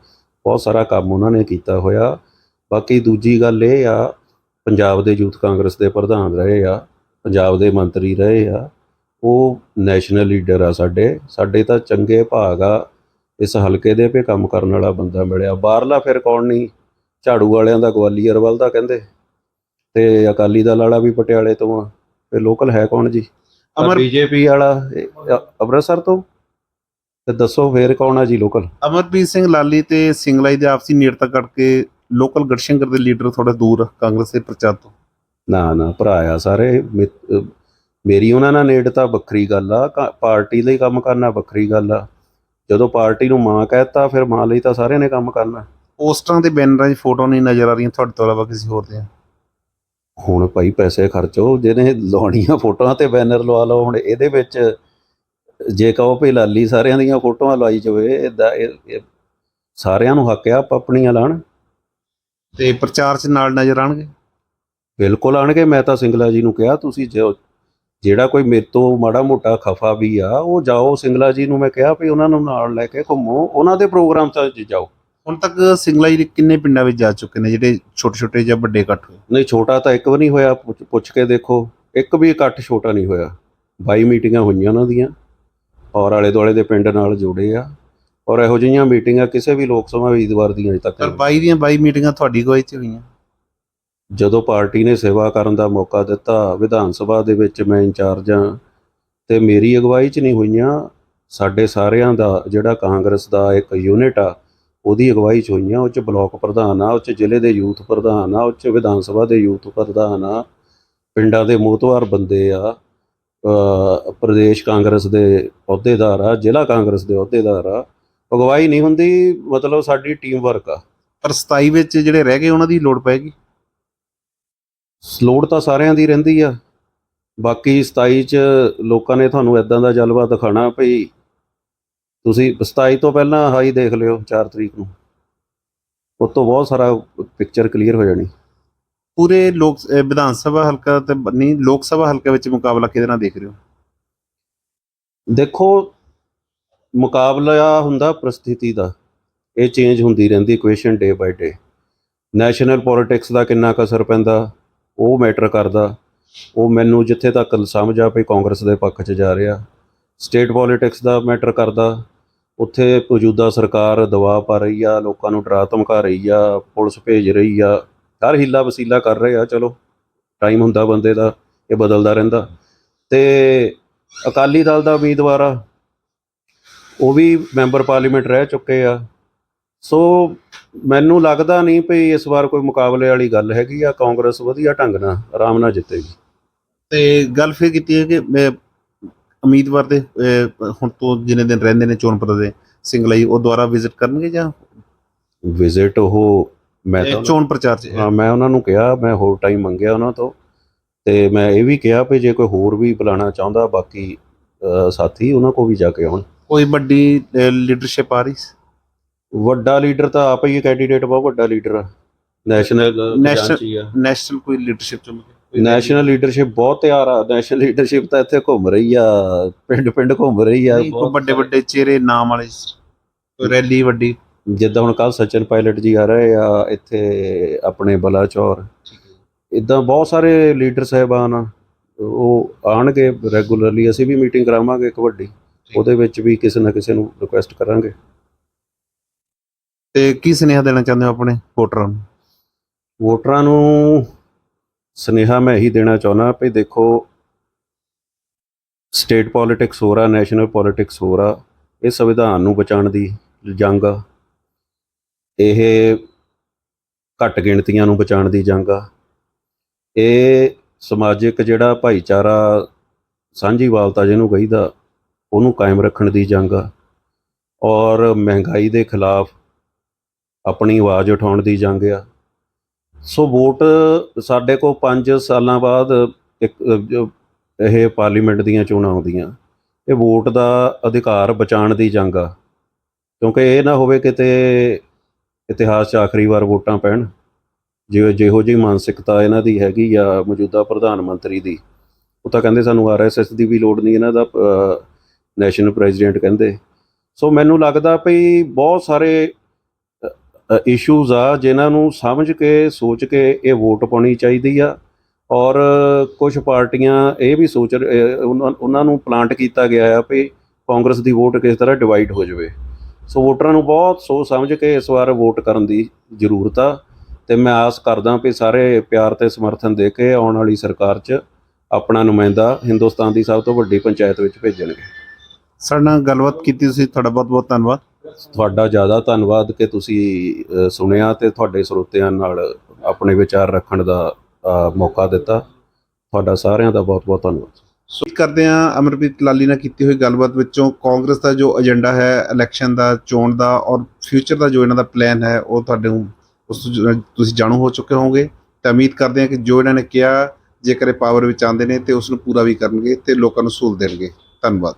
ਬਹੁਤ ਸਾਰਾ ਕੰਮ ਉਹਨਾਂ ਨੇ ਕੀਤਾ ਹੋਇਆ। ਬਾਕੀ ਦੂਜੀ ਗੱਲ ਇਹ ਆ ਪੰਜਾਬ ਦੇ ਯੂਥ ਕਾਂਗਰਸ ਦੇ ਪ੍ਰਧਾਨ ਰਹੇ ਆ ਪੰਜਾਬ ਦੇ ਮੰਤਰੀ ਰਹੇ ਆ ਉਹ ਨੈਸ਼ਨਲ ਲੀਡਰ ਆ ਸਾਡੇ ਸਾਡੇ ਤਾਂ ਚੰਗੇ ਭਾਗ ਆ ਇਸ ਹਲਕੇ ਦੇ ਪੇ ਕੰਮ ਕਰਨ ਵਾਲਾ ਬੰਦਾ ਮਿਲਿਆ। ਬਾਹਰਲਾ ਫਿਰ ਕੌਣ ਨਹੀਂ? ਝਾੜੂ ਵਾਲਿਆਂ ਦਾ ਗਵਾਲੀਅਰ ਵੱਲ ਦਾ ਕਹਿੰਦੇ। ਤੇ ਅਕਾਲੀ ਦਲ ਵਾਲਾ ਵੀ ਪਟਿਆਲੇ ਤੋਂ ਆ। ਤੇ ਲੋਕਲ ਹੈ ਕੌਣ ਜੀ? ਅਮਰ ਬੀਜੇਪੀ ਵਾਲਾ ਅੰਮ੍ਰਿਤਸਰ ਤੋਂ? ਤੇ ਦੱਸੋ ਫੇਰ ਕੌਣ ਆ ਜੀ ਲੋਕਲ ਅਮਰਪ੍ਰੀਤ ਸਿੰਘ ਲਾਲੀ ਤੇ ਸਿੰਗਲਾਈ ਦੇ ਆਪਸੀ ਨੇੜਤਾ ਕਰਕੇ ਲੋਕਲ ਗੜਸ਼ੰਕਰ ਦੇ ਲੀਡਰ ਥੋੜਾ ਦੂਰ ਆ ਕਾਂਗਰਸ ਦੇ ਪ੍ਰਚਾਰ ਤੋਂ? ਨਾ ਨਾ ਭਰਾ ਆ ਸਾਰੇ। ਮੇ- ਅਹ ਮੇਰੀ ਉਹਨਾਂ ਨਾਲ ਨੇੜਤਾ ਵੱਖਰੀ ਗੱਲ ਆ ਕਾ- ਪਾਰਟੀ ਲਈ ਕੰਮ ਕਰਨਾ ਵੱਖਰੀ ਗੱਲ ਆ। ਜਦੋਂ ਪਾਰਟੀ ਨੂੰ ਮਾਂ ਕਹਿਤਾ ਫਿਰ ਮਾਂ ਲਈ ਤਾਂ ਸਾਰਿਆਂ ਨੇ ਕੰਮ ਕਰਨਾ। ਪੋਸਟਰਾਂ ਤੇ ਬੈਨਰਾਂ 'ਚ ਫੋਟੋ ਨਹੀਂ ਨਜ਼ਰ ਆ ਰਹੀਆਂ ਤੁਹਾਡੇ ਤੋਂ ਇਲਾਵਾ ਕਿਸੇ ਹੋਰ ਦੇ ਹੁਣ ਭਾਈ ਪੈਸੇ ਖਰਚੋ ਜਿਹਨੇ ਲਾਉਣੀਆਂ ਫੋਟੋਆਂ ਤੇ ਬੈਨਰ ਲਵਾ ਲਓ ਹੁਣ ਇਹਦੇ ਵਿੱਚ ਜੇ ਕਹੋ ਭਈ ਲਾਲੀ ਸਾਰਿਆਂ ਦੀਆਂ ਫੋਟੋਆਂ ਲਾਈ ਜਾਵੇ ਇਹ ਸਾਰਿਆਂ ਨੂੰ ਹੱਕ ਆ ਆਪ ਆਪਣੀਆਂ ਲਾਣ। ਤੇ ਪ੍ਰਚਾਰ 'ਚ ਨਾਲ ਨਜ਼ਰ ਆਣਗੇ ਬਿਲਕੁਲ ਆਣਗੇ ਮੈਂ ਤਾਂ ਸਿੰਗਲਾ ਜੀ ਨੂੰ ਕਿਹਾ ਤੁਸੀਂ ਜੋ- ਜਿਹੜਾ ਕੋਈ ਮੇਰੇ ਤੋਂ ਮਾੜਾ ਮੋਟਾ ਖਫਾ ਵੀ ਆ ਉਹ ਜਾਓ ਸਿੰਗਲਾ ਜੀ ਨੂੰ ਮੈਂ ਕਿਹਾ ਵੀ ਉਹਨਾਂ ਨੂੰ ਨਾਲ ਲੈ ਕੇ ਘੁੰਮੋ ਉਹਨਾਂ ਦੇ ਪ੍ਰੋਗਰਾਮ 'ਚ ਜਾਓ। ਹੁਣ ਤੱਕ ਸਿੰਗਲਾਈ ਦੇ ਕਿੰਨੇ ਪਿੰਡਾਂ ਵਿੱਚ ਜਾ ਚੁੱਕੇ ਨੇ ਜਿਹੜੇ ਛੋਟੇ ਛੋਟੇ ਜਾਂ ਵੱਡੇ ਇਕੱਠ ਹੋਏ? ਨਹੀਂ ਛੋਟਾ ਤਾਂ ਇੱਕ ਵੀ ਨਹੀਂ ਹੋਇਆ ਪੁੱਛ- ਪੁੱਛ ਕੇ ਦੇਖੋ ਇੱਕ ਵੀ ਇਕੱਠ ਛੋਟਾ ਨਹੀਂ ਹੋਇਆ। 22 ਮੀਟਿੰਗਾਂ ਹੋਈਆਂ ਉਹਨਾਂ ਦੀਆਂ ਔਰ ਆਲੇ ਦੁਆਲੇ ਦੇ ਪਿੰਡ ਨਾਲ ਜੁੜੇ ਆ। ਔਰ ਇਹੋ ਜਿਹੀਆਂ ਮੀਟਿੰਗਾਂ ਕਿਸੇ ਵੀ ਲੋਕ ਸਭਾ ਉਮੀਦਵਾਰ ਦੀਆਂ ਅਜੇ ਤੱਕ ਪਰ ਨਹੀਂ। 22 ਦੀਆਂ 22 ਮੀਟਿੰਗਾਂ ਤੁਹਾਡੀ ਗਵਾਹੀ 'ਚ ਹੋਈਆਂ ਜਦੋਂ ਪਾਰਟੀ ਨੇ ਸੇਵਾ ਕਰਨ ਦਾ ਮੌਕਾ ਦਿੱਤਾ ਵਿਧਾਨ ਸਭਾ ਦੇ ਵਿੱਚ ਮੈਂ ਇੰਚਾਰਜ ਹਾਂ ਤੇ ਮੇਰੀ ਅਗਵਾਈ 'ਚ ਨਹੀਂ ਹੋਈਆਂ ਸਾਡੇ ਸਾਰਿਆਂ ਦਾ ਜਿਹੜਾ ਕਾਂਗਰਸ ਦਾ ਇੱਕ ਯੂਨਿਟ ਆ ਉਹਦੀ ਅਗਵਾਈ 'ਚ ਹੋਈਆਂ ਉਹ 'ਚ ਬਲਾਕ ਪ੍ਰਧਾਨ ਆ ਉਹ 'ਚ ਜ਼ਿਲ੍ਹੇ ਦੇ ਯੂਥ ਪ੍ਰਧਾਨ ਆ ਉਹ 'ਚ ਵਿਧਾਨ ਸਭਾ ਦੇ ਯੂਥ ਪ੍ਰਧਾਨ ਆ ਪਿੰਡਾਂ ਦੇ ਮੋਹਤਵਾਰ ਬੰਦੇ ਆ ਪ੍ਰਦੇਸ਼ ਕਾਂਗਰਸ ਦੇ ਅਹੁਦੇਦਾਰ ਆ ਜ਼ਿਲ੍ਹਾ ਕਾਂਗਰਸ ਦੇ ਅਹੁਦੇਦਾਰ ਆ ਅਗਵਾਈ ਨਹੀਂ ਹੁੰਦੀ ਮਤਲਬ ਸਾਡੀ ਟੀਮ ਵਰਕ ਆ। ਪਰ 27 ਵਿੱਚ ਜਿਹੜੇ ਰਹਿ ਗਏ ਉਹਨਾਂ ਦੀ ਲੋੜ ਪਏਗੀ ਲੋੜ ਤਾਂ ਸਾਰਿਆਂ ਦੀ ਰਹਿੰਦੀ ਆ। ਬਾਕੀ 27 ਚ ਲੋਕਾਂ ਨੇ ਤੁਹਾਨੂੰ ਇਦਾਂ ਦਾ ਜਲਵਾ ਦਿਖਾਣਾ ਭਈ ਤੁਸੀਂ 27 ਤੋਂ ਪਹਿਲਾਂ ਹਾਈ ਦੇਖ ਲਿਓ 4 ਤਰੀਕ ਨੂੰ। ਉਸ ਤੋਂ ਬਹੁਤ ਸਾਰਾ ਪਿਕਚਰ ਕਲੀਅਰ ਹੋ ਜਾਣੀ। ਪੂਰੇ ਲੋਕ ਵਿਧਾਨ ਸਭਾ ਹਲਕਾ ਤੇ ਨਹੀਂ ਲੋਕ ਸਭਾ ਹਲਕੇ ਵਿੱਚ ਮੁਕਾਬਲਾ ਕਿਹਦੇ ਨਾਲ ਦੇਖ ਰਹੇ ਹੋ? ਦੇਖੋ ਮੁਕਾਬਲਾ ਹੁੰਦਾ ਪ੍ਰਸਥਿਤੀ ਦਾ। ਇਹ ਚੇਂਜ ਹੁੰਦੀ ਰਹਿੰਦੀ equation day by day national politics ਦਾ ਕਿੰਨਾ ਕੁ ਅਸਰ ਪੈਂਦਾ, ਉਹ ਮੈਟਰ ਕਰਦਾ। ਉਹ ਮੈਨੂੰ ਜਿੱਥੇ ਤੱਕ ਸਮਝ ਆ ਪਈ ਕਾਂਗਰਸ ਦੇ ਪੱਖ 'ਚ ਜਾ ਰਿਹਾ। ਸਟੇਟ ਪੋਲਿਟਿਕਸ ਦਾ ਮੈਟਰ ਕਰਦਾ। ਉੱਥੇ ਮੌਜੂਦਾ ਸਰਕਾਰ ਦਬਾਅ ਪਾ ਰਹੀ ਆ, ਲੋਕਾਂ ਨੂੰ ਡਰਾ ਧਮਕਾ ਰਹੀ ਆ, ਪੁਲਿਸ ਭੇਜ ਰਹੀ ਆ। ਹਰ ਹਿੱਲਾ ਵਸੀਲਾ ਕਰ ਰਹੇ ਆ, ਚਲੋ ਟਾਈਮ ਹੁੰਦਾ ਬੰਦੇ ਦਾ, ਇਹ ਬਦਲਦਾ ਰਹਿੰਦਾ। ਤੇ ਅਕਾਲੀ ਦਲ ਦਾ ਉਮੀਦਵਾਰ ਆ। ਉਹ ਵੀ ਮੈਂਬਰ ਪਾਰਲੀਮੈਂਟ ਰਹਿ ਚੁੱਕੇ ਆ। ਸੋ ਮੈਨੂੰ ਲੱਗਦਾ ਨਹੀਂ ਭਈ ਇਸ ਵਾਰ ਕੋਈ ਮੁਕਾਬਲੇ ਵਾਲੀ ਗੱਲ ਹੈਗੀ ਆ। ਕਾਂਗਰਸ ਵਧੀਆ ਢੰਗ ਨਾਲ ਆਰਾਮ ਨਾਲ ਜਿੱਤੇਗੀ। ਤੇ ਗੱਲ ਫਿਰ ਕੀਤੀ ਹੈ ਕਿ ਅਹ, ਉਮੀਦਵਾਰ ਦੇ ਅਹ, ਹੁਣ ਤੋਂ ਜਿੰਨੇ ਦਿਨ ਰਹਿੰਦੇ ਨੇ ਚੋਣ ਪਤਾ ਦੇ ਸਿੰਗਲਾਈ ਉਹ ਦੁਬਾਰਾ ਵਿਜ਼ਿਟ ਕਰਨਗੇ ਜਾਂ? ਵਿਜ਼ਿਟ ਉਹ ਮੈਂ ਇਹ ਤਾਂ ਚੋਣ ਪ੍ਰਚਾਰ 'ਚ ਹਾਂ। ਮੈਂ ਉਹਨਾਂ ਨੂੰ ਕਿਹਾ ਮੈਂ ਹੋਰ ਟਾਈਮ ਮੰਗਿਆ ਉਹਨਾਂ ਤੋਂ। ਤੇ ਮੈਂ ਇਹ ਵੀ ਕਿਹਾ ਵੀ ਜੇ ਕੋਈ ਹੋਰ ਵੀ ਬੁਲਾਣਾ ਚਾਹੁੰਦਾ ਬਾਕੀ ਅ, ਸਾਥੀ ਉਹਨਾਂ ਕੋ ਵੀ ਜਾ ਕੇ ਆਉਣ। ਕੋਈ ਵੱਡੀ ਲੀਡਰਸ਼ਿਪ ਆ ਰਹੀ ਵੱਡਾ ਲੀਡਰ ਤਾਂ ਆਪ ਹੀ ਕੈਂਡੀਡੇਟ ਬਹੁਤ ਵੱਡਾ ਲੀਡਰ ਆ। ਨੈਸ਼ਨਲ ਨੈਸ਼ਨਲ ਕੋਈ ਲੀਡਰਸ਼ਿਪ ਕੇ ਨੈਸ਼ਨਲ ਲੀਡਰਸ਼ਿਪ ਬਹੁਤ ਤਿਆਰ ਆ। ਨੈਸ਼ਨਲ ਲੀਡਰਸ਼ਿਪ ਤਾਂ ਇੱਥੇ ਘੁੰਮ ਰਹੀ ਆ। ਪਿੰਡ ਪਿੰਡ ਘੁੰਮ ਰਹੀ ਆ। ਕੋਈ ਵੱਡੇ ਵੱਡੇ ਚਿਹਰੇ ਨਾਮ ਵਾਲੇ ਰੈਲੀ ਵੱਡੀ? ਜਿੱਦਾਂ ਹੁਣ ਕੱਲ ਸਚਨ ਪਾਇਲਟ ਜੀ ਆ ਰਹੇ ਆ ਇੱਥੇ ਆਪਣੇ ਬਲਾਚੌਰ ਇਦਾਂ ਬਹੁਤ ਸਾਰੇ ਲੀਡਰ ਸਾਹਿਬਾਨ ਆ। ਉਹ ਆਣਗੇ ਰੈਗੂਲਰਲੀ ਅਸੀਂ ਵੀ ਮੀਟਿੰਗ ਕਰਾਵਾਂਗੇ ਇੱਕ ਵੱਡੀ। ਉਹਦੇ ਵਿੱਚ ਵੀ ਕਿਸੇ ਨਾ ਕਿਸੇ ਨੂੰ ਰਿਕੁਐਸਟ ਕਰਾਂਗੇ। ਤੇ ਕੀ ਸੁਨੇਹਾ ਦੇਣਾ ਚਾਹੁੰਦੇ ਹੋ ਆਪਣੇ ਵੋਟਰਾਂ ਨੂੰ? ਵੋਟਰਾਂ ਨੂੰ ਸੁਨੇਹਾ ਮੈਂ ਇਹੀ ਦੇਣਾ ਚਾਹੁੰਦਾ ਵੀ ਦੇਖੋ ਸਟੇਟ ਪੋਲਿਟਿਕਸ ਹੋ ਰਾ ਨੈਸ਼ਨਲ ਪੋਲਿਟਿਕਸ ਹੋ ਰਾ ਇਹ ਸੰਵਿਧਾਨ ਨੂੰ ਬਚਾਉਣ ਦੀ ਜੰਗ ਆ। ਇਹ ਘੱਟ ਗਿਣਤੀਆਂ ਨੂੰ ਬਚਾਉਣ ਦੀ ਜੰਗ ਆ। ਇਹ ਸਮਾਜਿਕ ਜਿਹੜਾ ਭਾਈਚਾਰਾ ਸਾਂਝੀਵਾਲਤਾ ਜਿਹਨੂੰ ਕਹੀਦਾ ਉਹਨੂੰ ਕਾਇਮ ਰੱਖਣ ਦੀ ਜੰਗ ਆ। ਔਰ ਮਹਿੰਗਾਈ ਦੇ ਖਿਲਾਫ ਆਪਣੀ ਆਵਾਜ਼ ਉਠਾਉਣ ਦੀ ਜੰਗ ਆ। ਸੋ ਵੋਟ ਸਾਡੇ ਕੋਲ 5 ਸਾਲਾਂ ਬਾਅਦ ਇੱਕ ਜੋ ਇਹ ਪਾਰਲੀਮੈਂਟ ਦੀਆਂ ਚੋਣਾਂ ਆਉਂਦੀਆਂ। ਇਹ ਵੋਟ ਦਾ ਅਧਿਕਾਰ ਬਚਾਉਣ ਦੀ ਜੰਗ ਆ। ਕਿਉਂਕਿ ਇਹ ਨਾ ਹੋਵੇ ਕਿਤੇ ਇਤਿਹਾਸ 'ਚ ਆਖਰੀ ਵਾਰ ਵੋਟਾਂ ਪੈਣ। ਜਿਵੇਂ ਜਿਹੋ ਜਿਹੀ ਮਾਨਸਿਕਤਾ ਇਹਨਾਂ ਦੀ ਹੈਗੀ ਆ ਮੌਜੂਦਾ ਪ੍ਰਧਾਨ ਮੰਤਰੀ ਦੀ, ਉਹ ਤਾਂ ਕਹਿੰਦੇ ਸਾਨੂੰ ਆਰਐਸਐਸ ਦੀ ਵੀ ਲੋੜ ਨਹੀਂ, ਇਹਨਾਂ ਦਾ ਨੈਸ਼ਨਲ ਪ੍ਰੈਜ਼ੀਡੈਂਟ ਕਹਿੰਦੇ। ਸੋ ਮੈਨੂੰ ਲੱਗਦਾ ਭਈ ਬਹੁਤ ਸਾਰੇ ਇਸ਼ੂਜ਼ ਆ ਜਿਨ੍ਹਾਂ ਨੂੰ ਸਮਝ ਕੇ, ਸੋਚ ਕੇ ਇਹ ਵੋਟ ਪਾਉਣੀ ਚਾਹੀਦੀ ਆ। ਔਰ ਕੁਝ ਪਾਰਟੀਆਂ ਇਹ ਵੀ ਸੋਚ ਉਹਨਾਂ ਉਹਨਾਂ ਨੂੰ ਪਲਾਂਟ ਕੀਤਾ ਗਿਆ ਆ ਵੀ ਕਾਂਗਰਸ ਦੀ ਵੋਟ ਕਿਸ ਤਰ੍ਹਾਂ ਡਿਵਾਈਡ ਹੋ ਜਾਵੇ। ਸੋ ਵੋਟਰਾਂ ਨੂੰ ਬਹੁਤ ਸੋਚ ਸਮਝ ਕੇ ਇਸ ਵਾਰ ਵੋਟ ਕਰਨ ਦੀ ਜ਼ਰੂਰਤ ਆ। ਤੇ ਮੈਂ ਆਸ ਕਰਦਾ ਵੀ ਸਾਰੇ ਪਿਆਰ ਤੇ ਸਮਰਥਨ ਦੇ ਕੇ ਆਉਣ ਵਾਲੀ ਸਰਕਾਰ 'ਚ ਆਪਣਾ ਨੁਮਾਇੰਦਾ ਹਿੰਦੁਸਤਾਨ ਦੀ ਸਭ ਤੋਂ ਵੱਡੀ ਪੰਚਾਇਤ ਵਿੱਚ ਭੇਜਣਗੇ। ਸਾਡੇ ਨਾਲ ਗੱਲਬਾਤ ਕੀਤੀ ਤੁਸੀਂ ਤੁਹਾਡਾ ਬਹੁਤ ਬਹੁਤ ਧੰਨਵਾਦ। ਤੁਹਾਡਾ ਜ਼ਿਆਦਾ ਧੰਨਵਾਦ ਕਿ ਤੁਸੀਂ ਅ, ਸੁਣਿਆ ਤੇ ਤੁਹਾਡੇ ਸਰੋਤਿਆਂ ਨਾਲ ਆਪਣੇ ਵਿਚਾਰ ਰੱਖਣ ਦਾ ਅ, ਮੌਕਾ ਦਿੱਤਾ। ਤੁਹਾਡਾ ਸਾਰਿਆਂ ਦਾ ਬਹੁਤ ਬਹੁਤ ਧੰਨਵਾਦ। ਉਮੀਦ ਕਰਦੇ ਹਾਂ ਅਮਰਪ੍ਰੀਤ ਲਾਲੀ ਨਾਲ ਕੀਤੀ ਹੋਈ ਗੱਲਬਾਤ ਵਿੱਚੋਂ ਕਾਂਗਰਸ ਦਾ ਜੋ ਏਜੰਡਾ ਹੈ ਇਲੈਕਸ਼ਨ ਦਾ ਚੋਣ ਦਾ ਔਰ ਫਿਊਚਰ ਦਾ ਜੋ ਇਹਨਾਂ ਦਾ ਪਲਾਨ ਹੈ ਉਹ ਤੁਹਾਡੇ ਨੂੰ ਉਸ ਤੋਂ ਜ- ਤੁਸੀਂ ਜਾਣੂ ਹੋ ਚੁੱਕੇ ਹੋਵੋਗੇ। ਤਾਂ ਉਮੀਦ ਕਰਦੇ ਹਾਂ ਕਿ ਜੋ ਇਹਨਾਂ ਨੇ ਕਿਹਾ ਜੇਕਰ ਇਹ ਪਾਵਰ ਵਿੱਚ ਆਉਂਦੇ ਨੇ ਤੇ ਉਸ ਨੂੰ ਪੂਰਾ ਵੀ ਕਰਨਗੇ ਤੇ ਲੋਕਾਂ ਨੂੰ ਸਹੂਲਤ ਦੇਣਗੇ। ਧੰਨਵਾਦ।